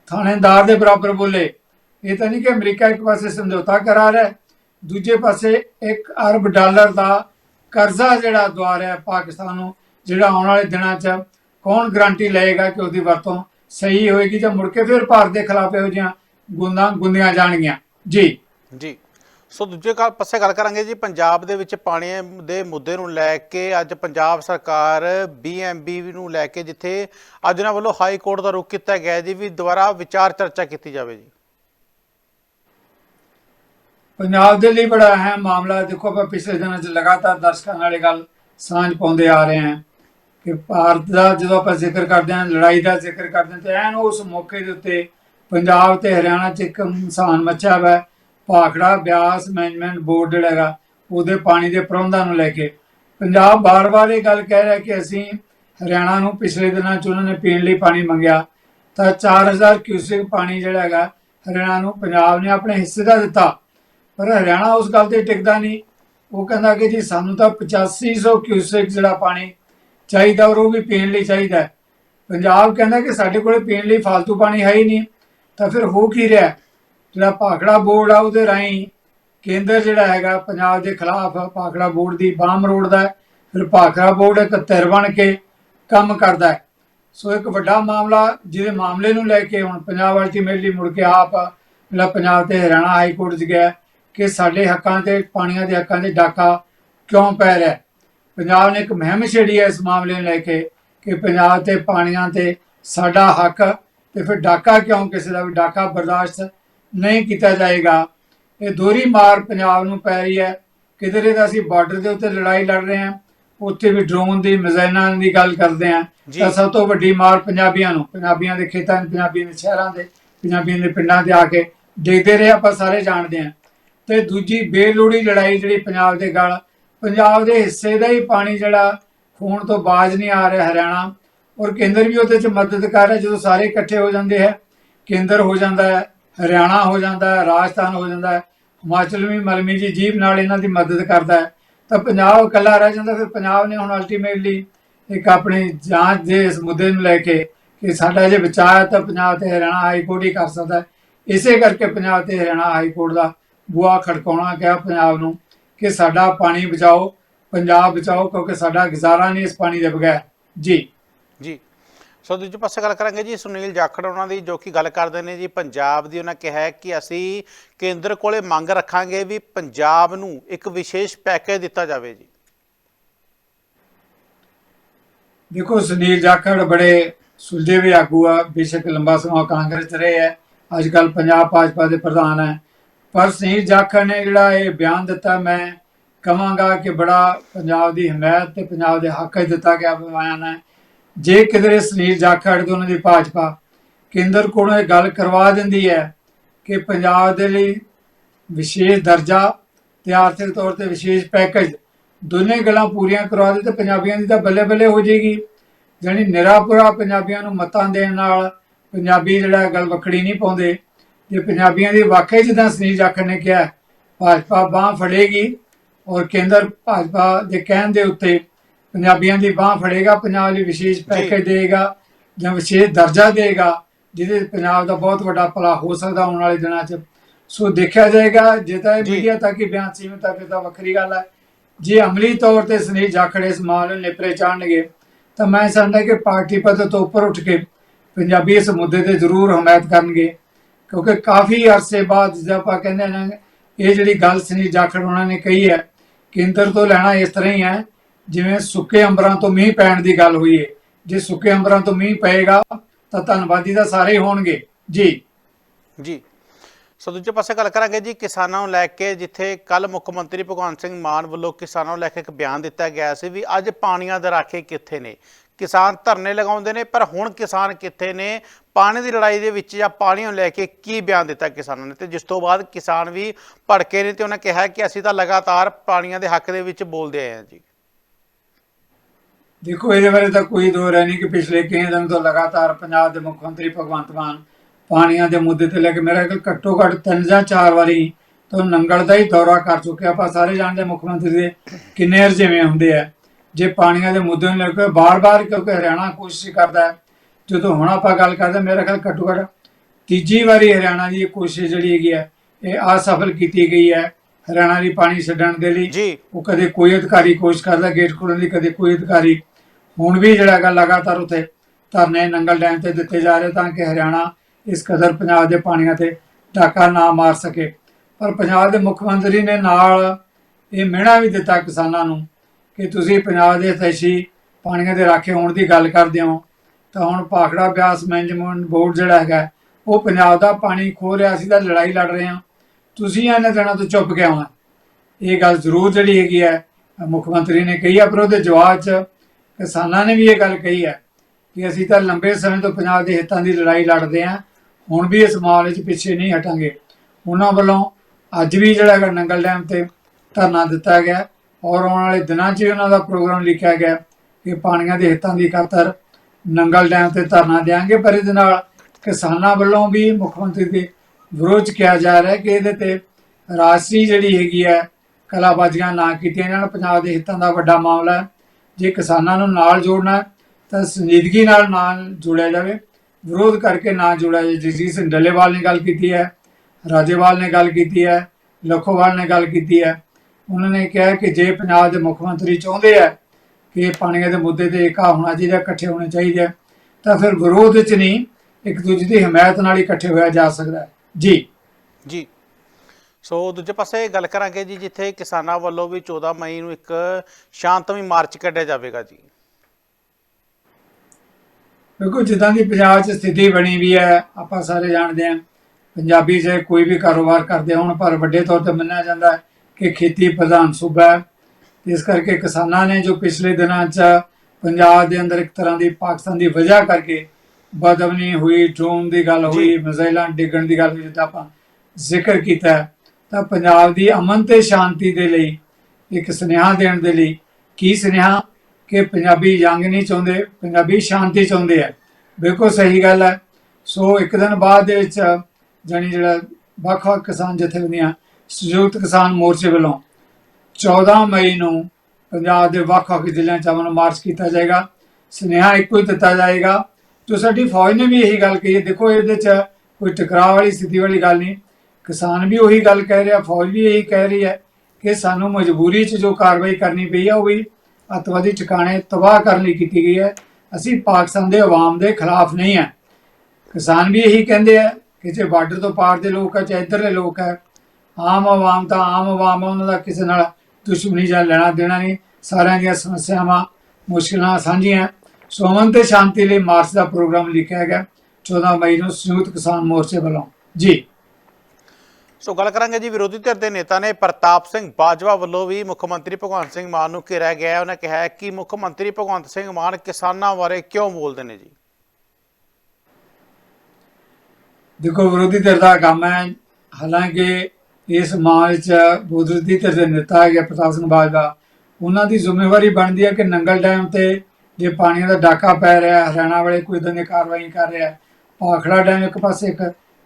ਥਾਣੇਦਾਰ ਦੇ ਬਰਾਬਰ ਬੋਲੇ। ਇਹ ਤਾਂ ਨਹੀਂ ਕਿ ਅਮਰੀਕਾ ਇੱਕ ਪਾਸੇ ਸਮਝੌਤਾ ਕਰਾ ਰਿਹਾ ਦੂਜੇ ਪਾਸੇ 1 ਅਰਬ ਡਾਲਰ ਦਾ ਕਰਜ਼ਾ ਜਿਹੜਾ ਦਵਾ ਰਿਹਾ ਪਾਕਿਸਤਾਨ ਨੂੰ, ਜਿਹੜਾ ਆਉਣ ਵਾਲੇ ਦਿਨਾਂ 'ਚ ਕੌਣ ਗਰੰਟੀ ਲਏਗਾ ਕਿ ਉਹਦੀ ਵਰਤੋਂ ਸਹੀ ਹੋਏਗੀ ਜਾਂ ਮੁੜ ਕੇ ਫਿਰ ਭਾਰਤ ਦੇ ਖਿਲਾਫ ਇਹੋ ਜਿਹੀਆਂ ਗੁੰਦਾਂ ਗੁੰਦੀਆਂ ਜਾਣਗੀਆਂ। ਜੀ। ਜੀ। ਸੋ ਦੂਜੇ ਕਾ- ਪਾਸੇ ਗੱਲ ਕਰਾਂਗੇ ਜੀ, ਪੰਜਾਬ ਦੇ ਵਿੱਚ ਪਾਣੀ ਦੇ ਮੁੱਦੇ ਨੂੰ ਲੈ ਕੇ ਅੱਜ ਪੰਜਾਬ ਸਰਕਾਰ ਬੀਐਮਬੀ ਨੂੰ ਲੈ ਕੇ ਜਿੱਥੇ ਅੱਜ ਉਹਨਾਂ ਵੱਲੋਂ ਹਾਈ ਕੋਰਟ ਦਾ ਰੁਖ ਕੀਤਾ ਗਿਆ ਜੀ, ਵੀ ਦੁਬਾਰਾ ਵਿਚਾਰ ਚਰਚਾ ਕੀਤੀ ਜਾਵੇ ਜੀ। ਪੰਜਾਬ ਦੇ ਲਈ ਬੜਾ ਅਹਿਮ ਮਾਮਲਾ ਦੇਖੋ, ਆਪਾਂ ਪਿਛਲੇ ਦਿਨਾਂ 'ਚ ਲਗਾਤਾਰ ਦਰਸ਼ਕਾਂ ਨਾਲ ਇਹ ਗੱਲ ਸਾਂਝ ਪਾਉਂਦੇ ਆ ਰਹੇ ਹਾਂ ਕਿ ਭਾਰਤ ਦਾ ਜਦੋਂ ਆਪਾਂ ਜ਼ਿਕਰ ਕਰਦੇ ਹਾਂ, ਲੜਾਈ ਦਾ ਜ਼ਿਕਰ ਕਰਦੇ ਹਾਂ, ਤੇ ਐਨ ਉਸ ਮੌਕੇ ਦੇ ਉੱਤੇ ਪੰਜਾਬ ਤੇ ਹਰਿਆਣਾ 'ਚ ਇੱਕ ਇਨਸਾਨ ਮੱਚਿਆ ਹੋਇਆ ਭਾਖੜਾ ਬਿਆਸ ਮੈਨੇਜਮੈਂਟ ਬੋਰਡ ਜਿਹੜਾ ਹੈਗਾ, ਉਹਦੇ ਪਾਣੀ ਦੇ ਪ੍ਰਬੰਧਾਂ ਨੂੰ ਲੈ ਕੇ। ਪੰਜਾਬ ਬਾਰ-ਬਾਰ ਇਹ ਗੱਲ ਕਹਿ ਰਿਹਾ ਕਿ ਅਸੀਂ ਹਰਿਆਣਾ ਨੂੰ ਪਿਛਲੇ ਦਿਨਾਂ 'ਚ ਉਹਨਾਂ ਨੇ ਪੀਣ ਲਈ ਪਾਣੀ ਮੰਗਿਆ। ਤਾਂ 4000 ਕਿਊਸਿਕ ਪਾਣੀ ਜਿਹੜਾ ਹੈਗਾ, ਹਰਿਆਣਾ ਨੂੰ ਪੰਜਾਬ ਨੇ ਆਪਣੇ ਹਿੱਸੇ ਦਾ ਦਿੱਤਾ। ਪਰ ਹਰਿਆਣਾ ਉਸ ਗੱਲ ਤੇ ਟਿਕਦਾ ਨਹੀਂ। ਉਹ ਕਹਿੰਦਾ ਕਿ ਜੀ ਸਾਨੂੰ ਤਾਂ 8500 ਕਿਊਸਿਕ ਜਿਹੜਾ ਪਾਣੀ ਚਾਹੀਦਾ ਔਰ ਉਹ ਵੀ ਪੀਣ ਲਈ ਚਾਹੀਦਾ ਪੰਜਾਬ ਕਹਿੰਦਾ ਕਿ ਸਾਡੇ ਕੋਲੇ ਪੀਣ ਲਈ ਫालतू ਪਾਣੀ ਹੈ ਹੀ ਨਹੀਂ। ਤਾਂ ਫਿਰ ਹੋ ਕੀ ਰਿਹਾ? ਜਿਹੜਾ ਭਾਖੜਾ ਬੋਰਡ ਆ ਉਹਦੇ ਰਾਹੀਂ ਕੇਂਦਰ ਜਿਹੜਾ ਹੈਗਾ ਪੰਜਾਬ ਦੇ ਖਿਲਾਫ ਭਾਖੜਾ ਬੋਰਡ ਦੀ ਬਾਮ ਰੋਡ ਹੈ। ਫਿਰ ਭਾਖੜਾ ਬੋਰਡ ਇੱਕ ਧਿਰ ਬਣ ਕੇ ਕੰਮ ਕਰਦਾ ਹੈ ਸੋ ਇੱਕ ਵੱਡਾ ਮਾਮਲਾ ਜਿਹਦੇ ਮਾਮਲੇ ਨੂੰ ਲੈ ਕੇ ਹੁਣ ਪੰਜਾਬ ਅਲਟੀਮੇਟਲੀ ਮੁੜ ਕੇ ਆਪ ਜਿਹੜਾ ਪੰਜਾਬ ਤੇ ਹਰਿਆਣਾ ਹਾਈ ਕੋਰਟ 'ਚ ਗਿਆ ਕਿ ਸਾਡੇ ਹੱਕਾਂ ਤੇ ਪਾਣੀਆਂ ਦੇ ਹੱਕਾਂ ਦੇ ਡਾਕਾ ਕਿਉਂ ਪੈ ਰਿਹਾ ਪੰਜਾਬ ਨੇ ਇੱਕ ਮੁਹਿੰਮ ਛੇੜੀ ਹੈ ਇਸ ਮਾਮਲੇ ਨੂੰ ਲੈ ਕੇ ਕਿ ਪੰਜਾਬ ਤੇ ਪਾਣੀਆਂ ਤੇ ਸਾਡਾ ਹੱਕ ਤੇ ਫਿਰ ਡਾਕਾ ਕਿਉਂ ਕਿਸੇ ਦਾ ਵੀ ਡਾਕਾ ਬਰਦਾਸ਼ਤ ਨਹੀਂ ਕੀਤਾ ਜਾਏਗਾ। ਇਹ ਦੋਹਰੀ ਮਾਰ ਪੰਜਾਬ ਨੂੰ ਪੈ ਰਹੀ ਹੈ। ਕਿਧਰੇ ਤਾਂ ਅਸੀਂ ਬਾਰਡਰ ਦੇ ਉੱਤੇ ਲੜਾਈ ਲੜ ਰਹੇ ਹਾਂ। ਉੱਥੇ ਵੀ ਡਰੋਨ ਦੀ ਮਿਜ਼ਾਈਲਾਂ ਦੀ ਗੱਲ ਕਰਦੇ ਜੀ। ਤਾਂ ਸਭ ਤੋਂ ਵੱਡੀ ਮਾਰ ਪੰਜਾਬੀਆਂ ਨੂੰ। ਪੰਜਾਬੀਆਂ ਦੇ ਖੇਤਾਂ 'ਚ ਪੰਜਾਬੀਆਂ ਦੇ ਸ਼ਹਿਰਾਂ ਦੇ ਪੰਜਾਬੀਆਂ ਦੇ ਪਿੰਡਾਂ 'ਤੇ ਆ ਕੇ ਦੇਖਦੇ ਰਹੇ ਆਪਾਂ ਸਾਰੇ ਜਾਣਦੇ ਹਾਂ। ਤੇ ਦੂਜੀ ਬੇਲੋੜੀ ਲੜਾਈ ਜਿਹੜੀ ਪੰਜਾਬ ਦੇ ਗਲ ਪੰਜਾਬ ਦੇ ਹਿੱਸੇ ਦਾ ਹੀ ਪਾਣੀ ਜਿਹੜਾ ਖੂਨ ਤੋਂ ਬਾਜ ਨਹੀਂ ਆ ਰਿਹਾ ਹਰਿਆਣਾ। ਔਰ ਕੇਂਦਰ ਵੀ ਉਹਦੇ 'ਚ ਮਦਦ ਕਰ ਰਿਹਾ ਜਦੋਂ ਸਾਰੇ ਇਕੱਠੇ ਹੋ ਜਾਂਦੇ ਹੈ ਕੇਂਦਰ ਹੋ ਜਾਂਦਾ ਹੈ। ਹਰਿਆਣਾ ਹੋ ਜਾਂਦਾ ਹੈ, ਰਾਜਸਥਾਨ ਹੋ ਜਾਂਦਾ ਹੈ, ਹਿਮਾਚਲ ਵੀ ਮਲਮੀ ਜੀ ਜੀਬ ਨਾਲ ਇਹਨਾਂ ਦੀ ਮਦਦ ਕਰਦਾ ਹੈ। ਤਾਂ ਪੰਜਾਬ ਇਕੱਲਾ ਰਹਿ ਜਾਂਦਾ, ਫਿਰ ਪੰਜਾਬ ਨੇ ਹੁਣ ਅਲਟੀਮੇਟਲੀ ਇੱਕ ਆਪਣੀ ਜਾਂਚ ਦੇ ਇਸ ਮੁੱਦੇ ਨੂੰ ਲੈ ਕੇ ਕਿ ਸਾਡਾ ਜੇ ਵਿਚਾਰ ਤਾਂ ਪੰਜਾਬ ਤੇ ਹਰਿਆਣਾ ਹਾਈ ਕੋਰਟ ਹੀ ਕਰ ਸਕਦਾ ਇਸੇ ਕਰਕੇ ਪੰਜਾਬ ਤੇ ਹਰਿਆਣਾ ਹਾਈ ਕੋਰਟ ਦਾ ਬੂਹਾ ਖੜਕਾਉਣਾ ਕਿਹਾ ਪੰਜਾਬ ਨੂੰ ਕਿ ਸਾਡਾ ਪਾਣੀ ਬਚਾਓ, ਪੰਜਾਬ ਬਚਾਓ, ਕਿਉਂਕਿ ਸਾਡਾ ਗੁਜ਼ਾਰਾ ਨਹੀਂ ਇਸ ਪਾਣੀ ਦੇ ਬਗੈਰ। ਜੀ। ਜੀ। ਸੋ ਦੂਜੇ ਪਾਸੇ ਗੱਲ ਕਰਾਂਗੇ ਜੀ ਸੁਨੀਲ ਜਾਖੜ, ਉਹਨਾਂ ਦੀ ਜੋ ਕਿ ਗੱਲ ਕਰਦੇ ਨੇ ਜੀ, ਪੰਜਾਬ ਦੀ ਉਹਨਾਂ ਕਿਹਾ ਹੈ ਕਿ ਅਸੀਂ ਕੇਂਦਰ ਕੋਲੇ ਮੰਗ ਰੱਖਾਂਗੇ ਵੀ ਪੰਜਾਬ ਨੂੰ ਇੱਕ ਵਿਸ਼ੇਸ਼ ਪੈਕੇਜ ਦਿੱਤਾ ਜਾਵੇ ਜੀ। ਦੇਖੋ, ਸੁਨੀਲ ਜਾਖੜ ਬੜੇ ਸੁਲਝੇ ਵੀ ਆਗੂ ਆ, ਬੇਸ਼ੱਕ ਲੰਬਾ ਸਮਾਂ ਕਾਂਗਰਸ 'ਚ ਰਹੇ ਹੈ ਅੱਜ ਕੱਲ ਪੰਜਾਬ ਭਾਜਪਾ ਦੇ ਪ੍ਰਧਾਨ ਹੈ ਪਰ ਸੁਨੀਲ ਜਾਖੜ ਨੇ ਜਿਹੜਾ ਇਹ ਬਿਆਨ ਦਿੱਤਾ, ਮੈਂ ਕਵਾਂਗਾ ਕਿ ਬੜਾ ਪੰਜਾਬ ਦੀ ਹਮਾਇਤ ਤੇ ਪੰਜਾਬ ਦੇ ਹੱਕ 'ਚ ਦਿੱਤਾ ਗਿਆ ਬਿਆਨ ਹੈ ਜੇ ਕਿਧਰੇ ਸੁਨੀਲ ਜਾਖੜ ਤੇ ਉਹਨਾਂ ਦੀ ਭਾਜਪਾ, ਕੇਂਦਰ ਕੋਲੋਂ ਇਹ ਗੱਲ ਕਰਵਾ ਦਿੰਦੀ ਹੈ ਕਿ ਪੰਜਾਬ ਦੇ ਲਈ ਵਿਸ਼ੇਸ਼ ਦਰਜਾ ਤੇ ਆਰਥਿਕ ਤੌਰ ਤੇ ਵਿਸ਼ੇਸ਼ ਪੈਕੇਜ ਦੋਨੇ ਗੱਲਾਂ ਪੂਰੀਆਂ ਕਰਵਾ ਦੇ ਤੇ ਪੰਜਾਬੀਆਂ ਦੀ ਤਾਂ ਬੱਲੇ ਬੱਲੇ ਹੋ ਜਾਏਗੀ। ਜਾਣੀ ਨਿਰਾਪੁਰਾ ਪੰਜਾਬੀਆਂ ਨੂੰ ਮਤਾਂ ਦੇਣ ਨਾਲ ਪੰਜਾਬੀ ਜਿਹੜਾ ਗੱਲ ਵੱਖੜੀ ਨਹੀਂ ਪਾਉਂਦੇ। ਜੇ ਪੰਜਾਬੀਆਂ ਦੀ ਵਾਕਈ ਜਿੱਦਾਂ ਸੁਨੀਲ ਜਾਖੜ ਨੇ ਕਿਹਾ, ਭਾਜਪਾ ਬਾਹ ਫੜੇਗੀ ਔਰ ਕੇਂਦਰ ਭਾਜਪਾ ਦੇ ਕਹਿਣ ਦੇ ਉੱਤੇ ਪੰਜਾਬੀਆਂ ਦੀ ਬਾਹ ਫੜੇਗਾ ਪੰਜਾਬ ਲਈ ਵਿਸ਼ੇਸ਼ ਪੈਕੇਜ ਦੇਗਾ ਜਾਂ ਵਿਸ਼ੇਸ਼ ਦਰਜਾ ਦੇਗਾ ਜਿਹਦੇ ਪੰਜਾਬ ਦਾ ਬਹੁਤ ਵੱਡਾ ਭਲਾ ਹੋ ਸਕਦਾ ਆਉਣ ਵਾਲੇ ਦਿਨਾਂ 'ਚ। ਸੋ ਦੇਖਿਆ ਜਾਏਗਾ ਜੇ ਤਾਂ ਇਹ। ਮੀਡੀਆ ਤੱਕ ਹੀ ਬਿਆਨ ਸੀਮਿਤ ਫਿਰ ਤਾਂ ਵੱਖਰੀ ਗੱਲ ਹੈ ਜੇ ਅਮਲੀ ਤੌਰ ਤੇ ਸੁਨੀਲ ਜਾਖੜ ਇਸ ਮਾਮਲੇ ਨੂੰ ਨਿਪਰੇ ਚਾਣਗੇ ਤਾਂ ਮੈਂ ਸਮਝਦਾ ਕਿ ਪਾਰਟੀ ਪੱਧਰ ਤੋਂ ਉੱਪਰ ਉੱਠ ਕੇ ਪੰਜਾਬੀ ਇਸ ਮੁੱਦੇ ਤੇ ਜ਼ਰੂਰ ਹਮਾਇਤ ਕਰਨਗੇ। ਕਿਉਂਕਿ ਕਾਫੀ ਅਰਸੇ ਬਾਅਦ ਜਿਵੇਂ ਆਪਾਂ ਕਹਿੰਦੇ ਨੇ ਇਹ ਜਿਹੜੀ ਗੱਲ ਸੁਨੀਲ ਜਾਖੜ ਉਹਨਾਂ ਨੇ ਕਹੀ ਹੈ ਕੇਂਦਰ ਤੋਂ ਲੈਣਾ ਇਸ ਤਰ੍ਹਾਂ ਹੀ ਹੈ ਜਿਵੇਂ ਸੁੱਕੇ ਅੰਬਰਾਂ ਤੋਂ ਮੀਂਹ ਪੈਣ ਦੀ ਗੱਲ ਹੋਈ ਹੈ ਜੇ ਸੁੱਕੇ ਅੰਬਰਾਂ ਤੋਂ ਮੀਂਹ ਪਏਗਾ, ਤਾਂ ਧੰਨਵਾਦੀ ਤਾਂ ਸਾਰੇ ਹੋਣਗੇ। ਜੀ। ਜੀ। ਸੋ ਦੂਜੇ ਪਾਸੇ ਗੱਲ ਕਰਾਂਗੇ ਜੀ, ਕਿਸਾਨਾਂ ਨੂੰ ਲੈ ਕੇ, ਜਿੱਥੇ ਕੱਲ ਮੁੱਖ ਮੰਤਰੀ ਭਗਵੰਤ ਸਿੰਘ ਮਾਨ ਵੱਲੋਂ ਕਿਸਾਨਾਂ ਨੂੰ ਲੈ ਕੇ ਇੱਕ ਬਿਆਨ ਦਿੱਤਾ ਗਿਆ ਸੀ ਵੀ ਅੱਜ ਪਾਣੀਆਂ ਦੇ ਰਾਖੇ ਕਿੱਥੇ ਨੇ। ਕਿਸਾਨ ਧਰਨੇ ਲਗਾਉਂਦੇ ਨੇ, ਪਰ ਹੁਣ ਕਿਸਾਨ ਕਿੱਥੇ ਨੇ? ਪਾਣੀ ਦੀ ਲੜਾਈ ਦੇ ਵਿੱਚ ਜਾਂ ਪਾਣੀ ਨੂੰ ਲੈ ਕੇ ਕੀ ਬਿਆਨ ਦਿੱਤਾ ਕਿਸਾਨਾਂ ਨੇ? ਤੇ ਜਿਸ ਤੋਂ ਬਾਅਦ ਕਿਸਾਨ ਵੀ ਭੜਕੇ ਨੇ ਤੇ ਉਹਨਾਂ ਕਿਹਾ ਕਿ ਅਸੀਂ ਤਾਂ ਲਗਾਤਾਰ ਪਾਣੀਆਂ ਦੇ ਹੱਕ ਦੇ ਵਿੱਚ ਬੋਲਦੇ ਆਏ ਹਾਂ ਜੀ। ਦੇਖੋ, ਇਹਦੇ ਬਾਰੇ ਤਾਂ ਕੋਈ ਦੋ ਰਾਏ ਨਹੀਂ ਕਿ ਪਿਛਲੇ ਕਈ ਦਿਨ ਤੋਂ ਲਗਾਤਾਰ ਪੰਜਾਬ ਦੇ ਮੁੱਖ ਮੰਤਰੀ ਭਗਵੰਤ ਮਾਨ ਪਾਣੀਆਂ ਦੇ ਮੁੱਦੇ ਤੇ ਲੈ ਕੇ ਮੇਰਾ ਖਿਆਲ ਘੱਟੋ ਘੱਟ ਤਿੰਨ ਜਾਂ ਚਾਰ ਵਾਰੀ ਤੋਂ ਨੰਗਲ ਦਾ ਹੀ ਦੌਰਾ ਕਰ ਚੁੱਕਿਆ। ਆਪਾਂ ਸਾਰੇ ਜਾਣਦੇ ਮੁੱਖ ਮੰਤਰੀ ਦੇ ਕਿੰਨੇ ਅਰਜੇਵੇਂ ਹੁੰਦੇ ਆ। ਜੇ ਪਾਣੀਆਂ ਦੇ ਮੁੱਦੇ ਨੂੰ ਲੈ ਕੇ ਬਾਰ-ਬਾਰ ਕਿਉਂਕਿ ਹਰਿਆਣਾ ਕੋਸ਼ਿਸ਼ ਕਰਦਾ ਹੈ, ਜਦੋਂ ਹੁਣ ਆਪਾਂ ਗੱਲ ਕਰਦੇ ਮੇਰਾ ਖਿਆਲ ਘੱਟੋ ਘੱਟ ਤੀਜੀ ਵਾਰੀ ਹਰਿਆਣਾ ਦੀ ਇਹ ਕੋਸ਼ਿਸ਼ ਜਿਹੜੀ ਹੈਗੀ ਹੈ, ਇਹ ਅਸਫਲ ਕੀਤੀ ਗਈ ਹੈ। ਹਰਿਆਣਾ ਦੀ ਪਾਣੀ ਛੱਡਣ ਦੇ ਲਈ ਉਹ ਕਦੇ ਕੋਈ ਅਧਿਕਾਰੀ ਕੋਸ਼ਿਸ਼ ਕਰਦਾ ਗੇਟ ਖੋਲ੍ਹਣ ਦੀ ਕਦੇ ਕੋਈ ਅਧਿਕਾਰੀ। ਹੁਣ ਵੀ ਜਿਹੜਾ ਗਾ ਲਗਾਤਾਰ ਉਥੇ ਧਰਨੇ ਨੰਗਲ ਡੈਮ ਤੇ ਦਿੱਤੇ ਜਾ ਰਹੇ ਤਾਂ ਕਿ ਹਰਿਆਣਾ ਇਸ ਕਦਰ ਪੰਜਾਬ ਦੇ ਪਾਣੀਆਂ ਤੇ ਡਾਕਾ ਨਾ ਮਾਰ ਸਕੇ। ਪਰ ਪੰਜਾਬ ਦੇ ਮੁੱਖ ਮੰਤਰੀ ਨੇ ਨਾਲ ਇਹ ਮਿਹਣਾ ਵੀ ਦਿੱਤਾ ਕਿਸਾਨਾਂ ਨੂੰ ਕਿ ਤੁਸੀਂ ਪੰਜਾਬ ਦੇ ਤੈਸ਼ੀ ਪਾਣੀਆਂ ਦੇ ਰਾਖੇ ਹੋਣ ਦੀ ਗੱਲ ਕਰਦੇ ਹੋ। ਤਾਂ ਹੁਣ ਭਾਖੜਾ ਬਿਆਸ ਮੈਨੇਜਮੈਂਟ ਬੋਰਡ ਜਿਹੜਾ ਹੈਗਾ ਉਹ ਪੰਜਾਬ ਦਾ ਪਾਣੀ ਖੋ ਰਿਹਾ ਸੀ ਤਾਂ ਲੜਾਈ ਲੜ ਰਹੇ ਹਾਂ। ਤੁਸੀਂ ਇਹਨਾਂ ਦਿਨਾਂ ਤੋਂ ਚੁੱਪ ਕੇ ਆ? ਇਹ ਗੱਲ ਜ਼ਰੂਰ ਜਿਹੜੀ ਹੈਗੀ ਹੈ, ਮੁੱਖ ਮੰਤਰੀ ਨੇ ਕਹੀ ਹੈ ਪਰ ਉਹਦੇ ਜਵਾਬ 'ਚ ਕਿਸਾਨਾਂ ਨੇ ਵੀ ਇਹ ਗੱਲ ਕਹੀ ਹੈ ਕਿ ਅਸੀਂ ਤਾਂ ਲੰਬੇ ਸਮੇਂ ਤੋਂ ਪੰਜਾਬ ਦੇ ਹਿੱਤਾਂ ਦੀ ਲੜਾਈ ਲੜਦੇ ਹਾਂ, ਹੁਣ ਵੀ ਇਸ ਮਾਮਲੇ 'ਚ ਪਿੱਛੇ ਨਹੀਂ ਹਟਾਂਗੇ। ਉਹਨਾਂ ਵੱਲੋਂ ਅੱਜ ਵੀ ਜਿਹੜਾ ਹੈਗਾ ਨੰਗਲ ਡੈਮ ਤੇ ਧਰਨਾ ਦਿੱਤਾ ਗਿਆ ਔਰ ਆਉਣ ਵਾਲੇ ਦਿਨਾਂ 'ਚ ਉਹਨਾਂ ਦਾ ਪ੍ਰੋਗਰਾਮ ਲਿਖਿਆ ਗਿਆ ਕਿ ਪਾਣੀਆਂ ਦੇ ਹਿੱਤਾਂ ਦੀ ਖਾਤਰ ਨੰਗਲ ਡੈਮ ਤੇ ਧਰਨਾ ਦੇਾਂਗੇ ਪਰ ਇਹਦੇ ਨਾਲ ਕਿਸਾਨਾਂ ਵੱਲੋਂ ਵੀ ਮੁੱਖ ਮੰਤਰੀ ਦੇ ਵਿਰੋਧ 'ਚ ਕਿਹਾ ਜਾ ਰਿਹਾ ਕਿ ਇਹਦੇ ਤੇ ਰਾਸ਼ਟਰੀ ਜਿਹੜੀ ਹੈਗੀ ਹੈ ਕਲਾਬਾਜ਼ੀਆਂ ਨਾ ਕੀਤੀਆਂ ਜਾਣ। ਪੰਜਾਬ ਦੇ ਹਿੱਤਾਂ ਦਾ ਵੱਡਾ ਮਾਮਲਾ ਹੈ। ਜੇ ਕਿਸਾਨਾਂ ਨੂੰ ਨਾਲ ਜੋੜਨਾ ਤਾਂ ਸੰਜੀਦਗੀ ਨਾਲ ਨਾਲ ਜੋੜਿਆ ਜਾਵੇ। ਵਿਰੋਧ ਕਰਕੇ ਨਾ ਜੋੜਿਆ ਜਾਵੇ। ਜਗਜੀਤ ਸਿੰਘ ਡੱਲੇਵਾਲ ਨੇ ਗੱਲ ਕੀਤੀ ਹੈ ਰਾਜੇਵਾਲ ਨੇ ਗੱਲ ਕੀਤੀ ਹੈ ਲਖੋਵਾਲ ਨੇ ਗੱਲ ਕੀਤੀ ਹੈ। ਉਹਨਾਂ ਨੇ ਕਿਹਾ ਕਿ ਜੇ ਪੰਜਾਬ ਦੇ ਮੁੱਖ ਮੰਤਰੀ ਚਾਹੁੰਦੇ ਆ ਕਿ ਪਾਣੀਆਂ ਦੇ ਮੁੱਦੇ ਤੇ ਇਕਾ ਹੋਣਾ ਚਾਹੀਦਾ ਇਕੱਠੇ ਹੋਣੇ ਚਾਹੀਦੇ ਆ, ਤਾਂ ਫਿਰ ਵਿਰੋਧ ਵਿੱਚ ਨਹੀਂ ਇੱਕ ਦੂਜੇ ਦੀ ਹਮਾਇਤ ਨਾਲ ਹੀ ਇਕੱਠੇ ਹੋਇਆ ਜਾ ਸਕਦਾ ਹੈ। ਜੀ। ਜੀ। ਸੋ ਦੂਜੇ ਪਾਸੇ ਗੱਲ ਕਰਾਂਗੇ ਜੀ ਜਿੱਥੇ ਕਿਸਾਨਾਂ ਵੱਲੋਂ ਵੀ 14 ਮਈ ਨੂੰ ਇੱਕ ਸ਼ਾਂਤਮਈ ਮਾਰਚ ਕੱਢਿਆ ਜਾਵੇਗਾ ਜੀ। ਬਿਲਕੁਲ ਜਿੱਦਾਂ ਦੀ ਪੰਜਾਬ 'ਚ ਸਥਿਤੀ ਬਣੀ ਵੀ ਹੈ ਆਪਾਂ ਸਾਰੇ ਜਾਣਦੇ ਹਾਂ ਪੰਜਾਬੀ ਜੇ ਕੋਈ ਵੀ ਕਾਰੋਬਾਰ ਕਰਦੇ ਹੋਣ ਪਰ ਵੱਡੇ ਤੌਰ ਤੇ ਮੰਨਿਆ ਜਾਂਦਾ ਹੈ ਕਿ ਖੇਤੀ ਪ੍ਰਧਾਨ ਸੂਬਾ ਹੈ। ਇਸ ਕਰਕੇ ਕਿਸਾਨਾਂ ਨੇ ਜੋ ਪਿਛਲੇ ਦਿਨਾਂ 'ਚ ਪੰਜਾਬ ਦੇ ਅੰਦਰ ਇੱਕ ਤਰ੍ਹਾਂ ਦੀ ਪਾਕਿਸਤਾਨ ਦੀ ਵਜ੍ਹਾ ਕਰਕੇ ਬਦਅਮਨੀ ਹੋਈ ਡਰੋਨ ਦੀ ਗੱਲ ਹੋਈ ਜੀ। ਮਿਜ਼ਾਈਲਾਂ ਡਿੱਗਣ ਦੀ ਗੱਲ ਜਿੱਦਾਂ ਆਪਾਂ ਜ਼ਿਕਰ ਕੀਤਾ ਤਾਂ ਪੰਜਾਬ ਦੀ ਅਮਨ ਤੇ ਸ਼ਾਂਤੀ ਦੇ ਲਈ ਇੱਕ ਸੁਨੇਹਾ ਦੇਣ ਦੇ ਲਈ ਕੀ ਸੁਨੇਹਾ? ਕਿ ਪੰਜਾਬੀ ਜੰਗ ਨਹੀਂ ਚਾਹੁੰਦੇ ਪੰਜਾਬੀ ਸ਼ਾਂਤੀ ਚਾਹੁੰਦੇ ਆ ਬਿਲਕੁਲ ਸਹੀ ਗੱਲ ਹੈ। ਸੋ ਇੱਕ ਦਿਨ ਬਾਅਦ ਦੇ ਵਿੱਚ ਜਾਣੀ ਜਿਹੜਾ ਵੱਖ-ਵੱਖ ਕਿਸਾਨ ਜਥੇਬੰਦੀਆਂ ਸੰਯੁਕਤ ਕਿਸਾਨ ਮੋਰਚੇ ਵੱਲੋਂ 14 ਮਈ ਨੂੰ ਪੰਜਾਬ ਦੇ ਵੱਖ-ਵੱਖ ਜ਼ਿਲ੍ਹਿਆਂ 'ਚ ਅਮਨ ਮਾਰਚ ਕੀਤਾ ਜਾਏਗਾ। ਸੁਨੇਹਾ ਇੱਕੋ ਹੀ ਦਿੱਤਾ ਜਾਏਗਾ। ਜੋ ਸਾਡੀ ਫੌਜ ਨੇ ਵੀ ਇਹੀ ਗੱਲ ਕਹੀ ਹੈ। ਦੇਖੋ ਇਹਦੇ 'ਚ ਕੋਈ ਟਕਰਾਅ ਵਾਲੀ ਸਥਿਤੀ ਵਾਲੀ ਗੱਲ ਨਹੀਂ। ਕਿਸਾਨ ਵੀ ਉਹੀ ਗੱਲ ਕਹਿ ਰਿਹਾ ਫੌਜ ਵੀ ਇਹੀ ਕਹਿ ਰਹੀ ਹੈ ਕਿ ਸਾਨੂੰ ਮਜਬੂਰੀ 'ਚ ਜੋ ਕਾਰਵਾਈ ਕਰਨੀ ਪਈ ਆ ਉਹ ਵੀ ਅੱਤਵਾਦੀ ਟਿਕਾਣੇ ਤਬਾਹ ਕਰਨ ਲਈ ਕੀਤੀ ਗਈ ਹੈ। ਅਸੀਂ ਪਾਕਿਸਤਾਨ ਦੇ ਆਵਾਮ ਦੇ ਖਿਲਾਫ ਨਹੀਂ ਹੈ ਕਿਸਾਨ ਵੀ ਇਹੀ ਕਹਿੰਦੇ ਆ ਕਿ ਜੇ ਬਾਰਡਰ ਤੋਂ ਪਾਰ ਦੇ ਲੋਕ ਆ ਚਾਹੇ ਇੱਧਰਲੇ ਲੋਕ ਆ ਆਮ ਆਵਾਮ ਤਾਂ ਆਮ ਆਵਾਮ ਆ, ਉਹਨਾਂ ਦਾ ਕਿਸੇ ਨਾਲ ਦੁਸ਼ਮਣੀ ਜਾਂ ਲੈਣਾ ਦੇਣਾ ਨਹੀਂ। ਸਾਰਿਆਂ ਦੀਆਂ ਸਮੱਸਿਆਵਾਂ ਮੁਸ਼ਕਲਾਂ ਸਾਂਝੀਆਂ। ਸੋ ਅਮਨ ਤੇ ਸ਼ਾਂਤੀ ਲਈ ਮਾਰਚ ਦਾ ਪ੍ਰੋਗਰਾਮ ਲਿਖਿਆ ਗਿਆ। 14 ਮਈ ਨੂੰ ਸੰਯੁਕਤ ਕਿਸਾਨ ਮੋਰਚੇ ਵੱਲੋਂ। ਜੀ। ਸੋ ਗੱਲ ਕਰਾਂਗੇ ਜੀ ਵਿਰੋਧੀ ਧਿਰ ਦੇ ਨੇਤਾ ਨੇ ਪ੍ਰਤਾਪ ਸਿੰਘ ਬਾਜਵਾ ਵੱਲੋਂ ਵੀ ਮੁੱਖ ਮੰਤਰੀ ਭਗਵੰਤ ਸਿੰਘ ਮਾਨ ਨੂੰ ਘੇਰਿਆ ਗਿਆ ਹੈ। ਉਹਨੇ ਕਿਹਾ ਹੈ ਕਿ ਮੁੱਖ ਮੰਤਰੀ ਭਗਵੰਤ ਸਿੰਘ ਮਾਨ ਕਿਸਾਨਾਂ ਬਾਰੇ ਕਿਉਂ ਬੋਲਦੇ ਨੇ ਜੀ? ਦੇਖੋ ਵਿਰੋਧੀ ਧਿਰ ਦਾ ਕੰਮ ਹੈ। ਹਾਲਾਂਕਿ ਇਸ ਮਾਰਚ ਚ ਵਿਰੋਧੀ ਧਿਰ ਦੇ ਨੇਤਾ ਹੈਗੇ ਪ੍ਰਤਾਪ ਸਿੰਘ ਬਾਜਵਾ। ਉਹਨਾਂ ਦੀ ਜ਼ਿੰਮੇਵਾਰੀ ਬਣਦੀ ਹੈ ਕਿ ਨੰਗਲ ਡੈਮ ਤੇ ਜੇ ਪਾਣੀ ਦਾ ਡਾਕਾ ਪੈ ਰਿਹਾ, ਹਰਿਆਣਾ ਵਾਲੇ ਕੋਈ ਇਦਾਂ ਦੀ ਕਾਰਵਾਈ ਕਰ ਰਿਹਾ ਪਾਖੜਾ ਡੈਮ ਇੱਕ ਪਾਸੇ ਇੱਕ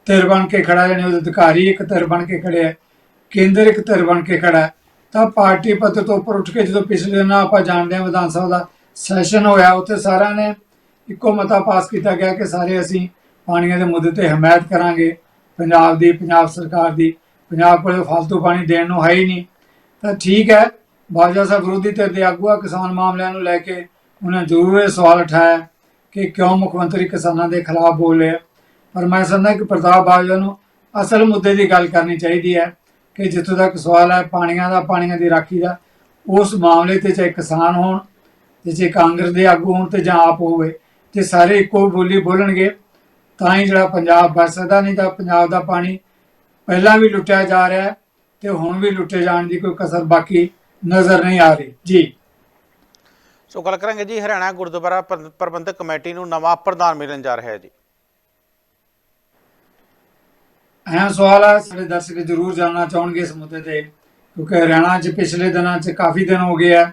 ਧਿਰ ਬਣ ਕੇ ਖੜਾ ਜਾਣੀ ਉਹਦੇ ਅਧਿਕਾਰੀ ਇੱਕ ਧਿਰ ਬਣ ਕੇ ਖੜੇ ਹੈ ਕੇਂਦਰ ਇੱਕ ਧਿਰ ਬਣ ਕੇ ਖੜਾ। ਹੈ ਤਾਂ ਪਾਰਟੀ ਪੱਧਰ ਤੋਂ ਉੱਪਰ ਉੱਠ ਕੇ ਜਦੋਂ ਪਿਛਲੇ ਦਿਨਾਂ ਆਪਾਂ ਜਾਣਦੇ ਹਾਂ ਵਿਧਾਨ ਸਭਾ ਦਾ ਸੈਸ਼ਨ ਹੋਇਆ, ਉੱਥੇ ਸਾਰਿਆਂ ਨੇ ਇੱਕੋ ਮਤਾ ਪਾਸ ਕੀਤਾ ਗਿਆ ਕਿ ਸਾਰੇ ਅਸੀਂ ਪਾਣੀਆਂ ਦੇ ਮੁੱਦੇ ਤੇ ਹਮਾਇਤ ਕਰਾਂਗੇ। ਪੰਜਾਬ ਦੀ, ਪੰਜਾਬ ਸਰਕਾਰ ਦੀ, ਪੰਜਾਬ ਕੋਲ ਫालतू ਪਾਣੀ ਦੇਣ ਨੂੰ ਹੈ ਹੀ ਨਹੀਂ। ਤਾਂ ਠੀਕ ਹੈ, ਬਾਜਵਾ ਸਾਹਿਬ ਵਿਰੋਧੀ ਧਿਰ ਦੇ ਆਗੂ ਆ ਕਿਸਾਨ ਮਾਮਲਿਆਂ ਨੂੰ ਲੈ ਕੇ ਉਹਨਾਂ ਜ਼ਰੂਰ ਇਹ ਸਵਾਲ ਉਠਾਇਆ ਕਿ ਕਿਉਂ ਮੁੱਖ ਮੰਤਰੀ ਕਿਸਾਨਾਂ ਦੇ ਖਿਲਾਫ ਬੋਲੇ ਪਰ ਮੈਂ ਸਮਝਦਾ ਕਿ ਪ੍ਰਤਾਪ ਬਾਜਵਾ ਨੂੰ ਅਸਲ ਮੁੱਦੇ ਦੀ ਗੱਲ ਕਰਨੀ ਚਾਹੀਦੀ ਹੈ ਕਿ ਜਿੱਥੋਂ ਤੱਕ ਸਵਾਲ ਹੈ ਪਾਣੀਆਂ ਦਾ, ਪਾਣੀਆਂ ਦੀ ਰਾਖੀ ਦਾ, ਉਸ ਮਾਮਲੇ ਤੇ ਚਾਹੇ ਕਿਸਾਨ ਹੋਣ ਤੇ ਜੇ ਕਾਂਗਰਸ ਦੇ ਆਗੂ ਹੋਣ ਤੇ ਜਾਂ ਆਪ ਹੋਵੇ, ਜੇ ਸਾਰੇ ਇੱਕੋ ਬੋਲੀ ਬੋਲਣਗੇ, ਤਾਂ ਹੀ ਜਿਹੜਾ ਪੰਜਾਬ ਬਚ ਸਕਦਾ, ਨਹੀਂ ਤਾਂ ਪੰਜਾਬ ਦਾ ਪਾਣੀ ਪਹਿਲਾਂ ਵੀ ਲੁੱਟਿਆ ਜਾ ਰਿਹਾ ਹੈ ਤੇ ਹੁਣ ਵੀ ਲੁੱਟੇ ਜਾਣ ਦੀ ਕੋਈ ਕਸਰ ਬਾਕੀ ਨਜ਼ਰ ਨਹੀਂ ਆ ਰਹੀ। ਜੀ। ਸੋ ਗੱਲ ਕਰਾਂਗੇ ਜੀ ਹਰਿਆਣਾ ਗੁਰਦੁਆਰਾ ਪ੍ਰ- ਪ੍ਰਬੰਧਕ ਕਮੇਟੀ ਨੂੰ ਨਵਾਂ ਪ੍ਰਧਾਨ ਮਿਲਣ ਜਾ ਰਿਹਾ ਹੈ ਜੀ। ਅਹਿਮ ਸਵਾਲ ਹੈ ਸਾਡੇ ਦਰਸ਼ਕ ਜ਼ਰੂਰ ਜਾਣਨਾ ਚਾਹਣਗੇ ਇਸ ਮੁੱਦੇ ਤੇ ਕਿਉਂਕਿ ਹਰਿਆਣਾ 'ਚ ਪਿਛਲੇ ਦਿਨਾਂ 'ਚ ਕਾਫੀ ਦਿਨ ਹੋ ਗਏ ਆ।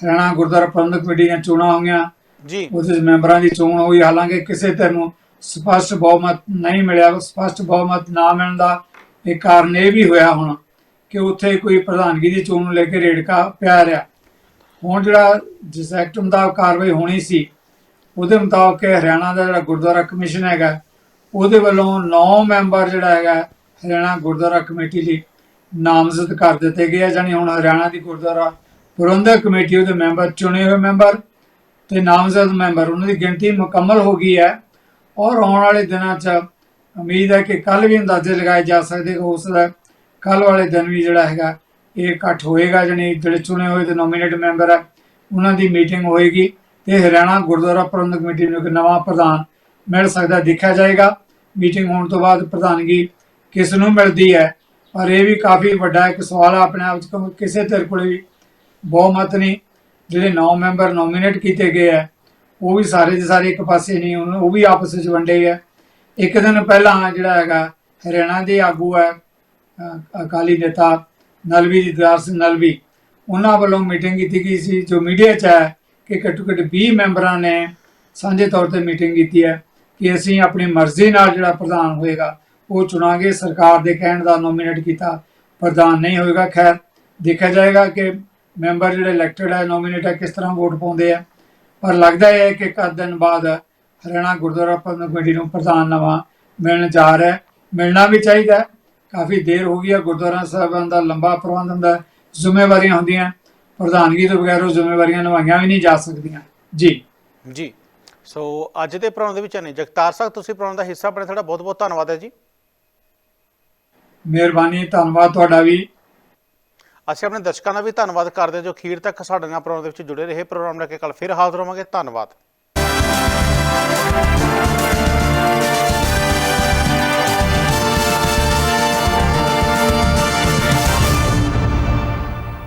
ਹਰਿਆਣਾ ਗੁਰਦੁਆਰਾ ਪ੍ਰਬੰਧਕ ਕਮੇਟੀ ਦੀਆਂ ਚੋਣਾਂ ਹੋਈਆਂ। ਜੀ। ਉਹਦੇ ਮੈਂਬਰਾਂ ਦੀ ਚੋਣ ਹੋਈ ਹਾਲਾਂਕਿ ਕਿਸੇ ਧਿਰ ਨੂੰ ਸਪਸ਼ਟ ਬਹੁਮਤ ਨਹੀਂ ਮਿਲਿਆ ਸਪਸ਼ਟ ਬਹੁਮਤ ਨਾ ਮਿਲਣ ਦਾ ਇੱਕ ਕਾਰਨ ਇਹ ਵੀ ਹੋਇਆ ਹੁਣ ਕਿ ਉੱਥੇ ਕੋਈ ਪ੍ਰਧਾਨਗੀ ਦੀ ਚੋਣ ਨੂੰ ਲੈ ਕੇ ਰੇੜਕਾ ਪਿਆ ਰਿਹਾ। ਹੁਣ ਜਿਹੜਾ ਜਿਸ ਐਕਟ ਮੁਤਾਬਕ ਕਾਰਵਾਈ ਹੋਣੀ ਸੀ, ਉਹਦੇ ਮੁਤਾਬਕ ਹਰਿਆਣਾ ਦਾ ਜਿਹੜਾ ਗੁਰਦੁਆਰਾ ਕਮਿਸ਼ਨ ਹੈਗਾ, ਉਹਦੇ ਵੱਲੋਂ 9 ਮੈਂਬਰ ਜਿਹੜਾ ਹੈਗਾ, ਹਰਿਆਣਾ ਗੁਰਦੁਆਰਾ ਕਮੇਟੀ ਲਈ ਨਾਮਜ਼ਦ ਕਰ ਦਿੱਤੇ ਗਏ ਆ ਜਾਨੀ ਹੁਣ ਹਰਿਆਣਾ ਦੀ ਗੁਰਦੁਆਰਾ ਪ੍ਰਬੰਧਕ ਕਮੇਟੀ ਉਹਦੇ ਮੈਂਬਰ ਚੁਣੇ ਹੋਏ ਮੈਂਬਰ ਤੇ ਨਾਮਜ਼ਦ ਮੈਂਬਰ, ਉਹਨਾਂ ਦੀ ਗਿਣਤੀ ਮੁਕੰਮਲ ਹੋ ਗਈ ਹੈ। ਔਰ ਆਉਣ ਵਾਲੇ ਦਿਨਾਂ 'ਚ ਉਮੀਦ ਹੈ ਕਿ ਕੱਲ ਵੀ ਅੰਦਾਜ਼ੇ ਲਗਾਏ ਜਾ ਸਕਦੇ ਹੋ ਉਸ ਦਾ ਕੱਲ ਵਾਲੇ ਦਿਨ ਵੀ ਜਿਹੜਾ ਹੈਗਾ ਇਹ ਇਕੱਠ ਹੋਏਗਾ ਜਾਣੀ ਜਿਹੜੇ ਚੁਣੇ ਹੋਏ ਤੇ ਨੋਮੀਨੇਟ ਮੈਂਬਰ ਹੈ ਉਹਨਾਂ ਦੀ ਮੀਟਿੰਗ ਹੋਏਗੀ ਤੇ ਹਰਿਆਣਾ ਗੁਰਦੁਆਰਾ ਪ੍ਰਬੰਧਕ ਕਮੇਟੀ ਨੂੰ ਇੱਕ ਨਵਾਂ ਪ੍ਰਧਾਨ ਮਿਲ ਸਕਦਾ ਦੇਖਿਆ ਜਾਏਗਾ। ਮੀਟਿੰਗ ਹੋਣ ਤੋਂ ਬਾਅਦ ਪ੍ਰਧਾਨਗੀ ਕਿਸ ਨੂੰ ਮਿਲਦੀ ਹੈ? ਪਰ ਇਹ ਵੀ ਕਾਫੀ ਵੱਡਾ ਇੱਕ ਸਵਾਲ ਹੈ ਆਪਣੇ ਆਪ 'ਚ ਕਿਸੇ ਤੇਰੇ ਕੋਲ ਵੀ ਬਹੁਮਤ ਨਹੀਂ। ਜਿਹੜੇ 9 ਮੈਂਬਰ ਨੋਮੀਨੇਟ ਕੀਤੇ ਗਏ ਹੈ ਉਹ ਵੀ ਸਾਰੇ ਦੇ ਸਾਰੇ ਇੱਕ ਪਾਸੇ ਨਹੀਂ, ਉਹ ਵੀ ਆਪਸ ਵਿੱਚ ਵੰਡੇ ਹੈ ਇੱਕ ਦਿਨ ਪਹਿਲਾਂ ਜਿਹੜਾ ਹੈਗਾ, ਹਰਿਆਣਾ ਦੇ ਆਗੂ ਹੈ ਅਕਾਲੀ ਨੇਤਾ ਨਲਵੀ ਦੀਦਾਰ ਸਿੰਘ ਨਲਵੀ, ਉਹਨਾਂ ਵੱਲੋਂ ਮੀਟਿੰਗ ਕੀਤੀ ਗਈ ਸੀ, ਜੋ ਮੀਡੀਆ 'ਚ ਹੈ ਕਿ ਘੱਟੋ ਘੱਟ 20 ਮੈਂਬਰਾਂ ਨੇ ਸਾਂਝੇ ਤੌਰ ਤੇ ਮੀਟਿੰਗ ਕੀਤੀ ਹੈ ਕਿ ਅਸੀਂ ਆਪਣੀ ਮਰਜ਼ੀ ਨਾਲ ਜਿਹੜਾ ਪ੍ਰਧਾਨ ਹੋਏਗਾ, ਉਹ ਚੁਣਾਂਗੇ। ਸਰਕਾਰ ਦੇ ਕਹਿਣ ਦਾ ਨੋਮੀਨੇਟ ਕੀਤਾ, ਪ੍ਰਧਾਨ ਨਹੀਂ ਹੋਏਗਾ। ਖੈਰ, ਦੇਖਿਆ ਜਾਏਗਾ ਕਿ ਮੈਂਬਰ ਜਿਹੜੇ ਇਲੈਕਟਡ ਹੈ ਨੋਮੀਨੇਟ ਹੈ, ਕਿਸ ਤਰ੍ਹਾਂ ਵੋਟ ਪਾਉਂਦੇ ਆ। ਪਰ ਲੱਗਦਾ ਹੈ ਕਿ ਇੱਕ ਦਿਨ ਬਾਅਦ ਹਰਿਆਣਾ ਗੁਰਦੁਆਰਾ ਪ੍ਰਬੰਧਕ ਕਮੇਟੀ ਨੂੰ ਪ੍ਰਧਾਨ ਨਵਾਂ ਮਿਲਣ ਜਾ ਰਿਹਾ ਮਿਲਣਾ ਵੀ ਚਾਹੀਦਾ ਕਾਫੀ ਦੇਰ ਹੋ ਗਈ ਹੈ ਗੁਰਦੁਆਰਾ ਸਾਹਿਬਾਨ ਦਾ ਲੰਬਾ ਪ੍ਰਬੰਧ ਹੁੰਦਾ ਜ਼ਿੰਮੇਵਾਰੀਆਂ ਹੁੰਦੀਆਂ ਪ੍ਰਧਾਨਗੀ ਤੋਂ ਬਗੈਰ ਉਹ ਜ਼ਿੰਮੇਵਾਰੀਆਂ ਨਿਭਾਈਆਂ ਵੀ ਨਹੀਂ ਜਾ ਸਕਦੀਆਂ। ਜੀ। ਜੀ ਸੋ ਅੱਜ ਦੇ ਪ੍ਰੋਗਰਾਮ ਦੇ ਵਿੱਚ ਨਹੀਂ ਜਗਤਾਰ ਸਾਹਿਬ ਤੁਸੀਂ ਪ੍ਰੋਗਰਾਮ ਦਾ ਹਿੱਸਾ ਬਣੇ ਤੁਹਾਡਾ ਬਹੁਤ ਬਹੁਤ ਧੰਨਵਾਦ ਹੈ ਜੀ। ਮਿਹਰਬਾਨੀ ਧੰਨਵਾਦ ਤੁਹਾਡਾ ਵੀ। ਅਸੀਂ ਆਪਣੇ ਦਰਸ਼ਕਾਂ ਦਾ ਵੀ ਧੰਨਵਾਦ ਕਰਦੇ ਹਾਂ ਜੋ ਅਖੀਰ ਤੱਕ ਸਾਡੇ ਨਾਲ ਪ੍ਰੋਗਰਾਮ ਦੇ ਵਿੱਚ ਜੁੜੇ ਰਹੇ। ਪ੍ਰੋਗਰਾਮ ਲੈ ਕੇ ਕੱਲ ਫਿਰ ਹਾਜ਼ਰ ਹੋਵਾਂਗੇ। ਧੰਨਵਾਦ।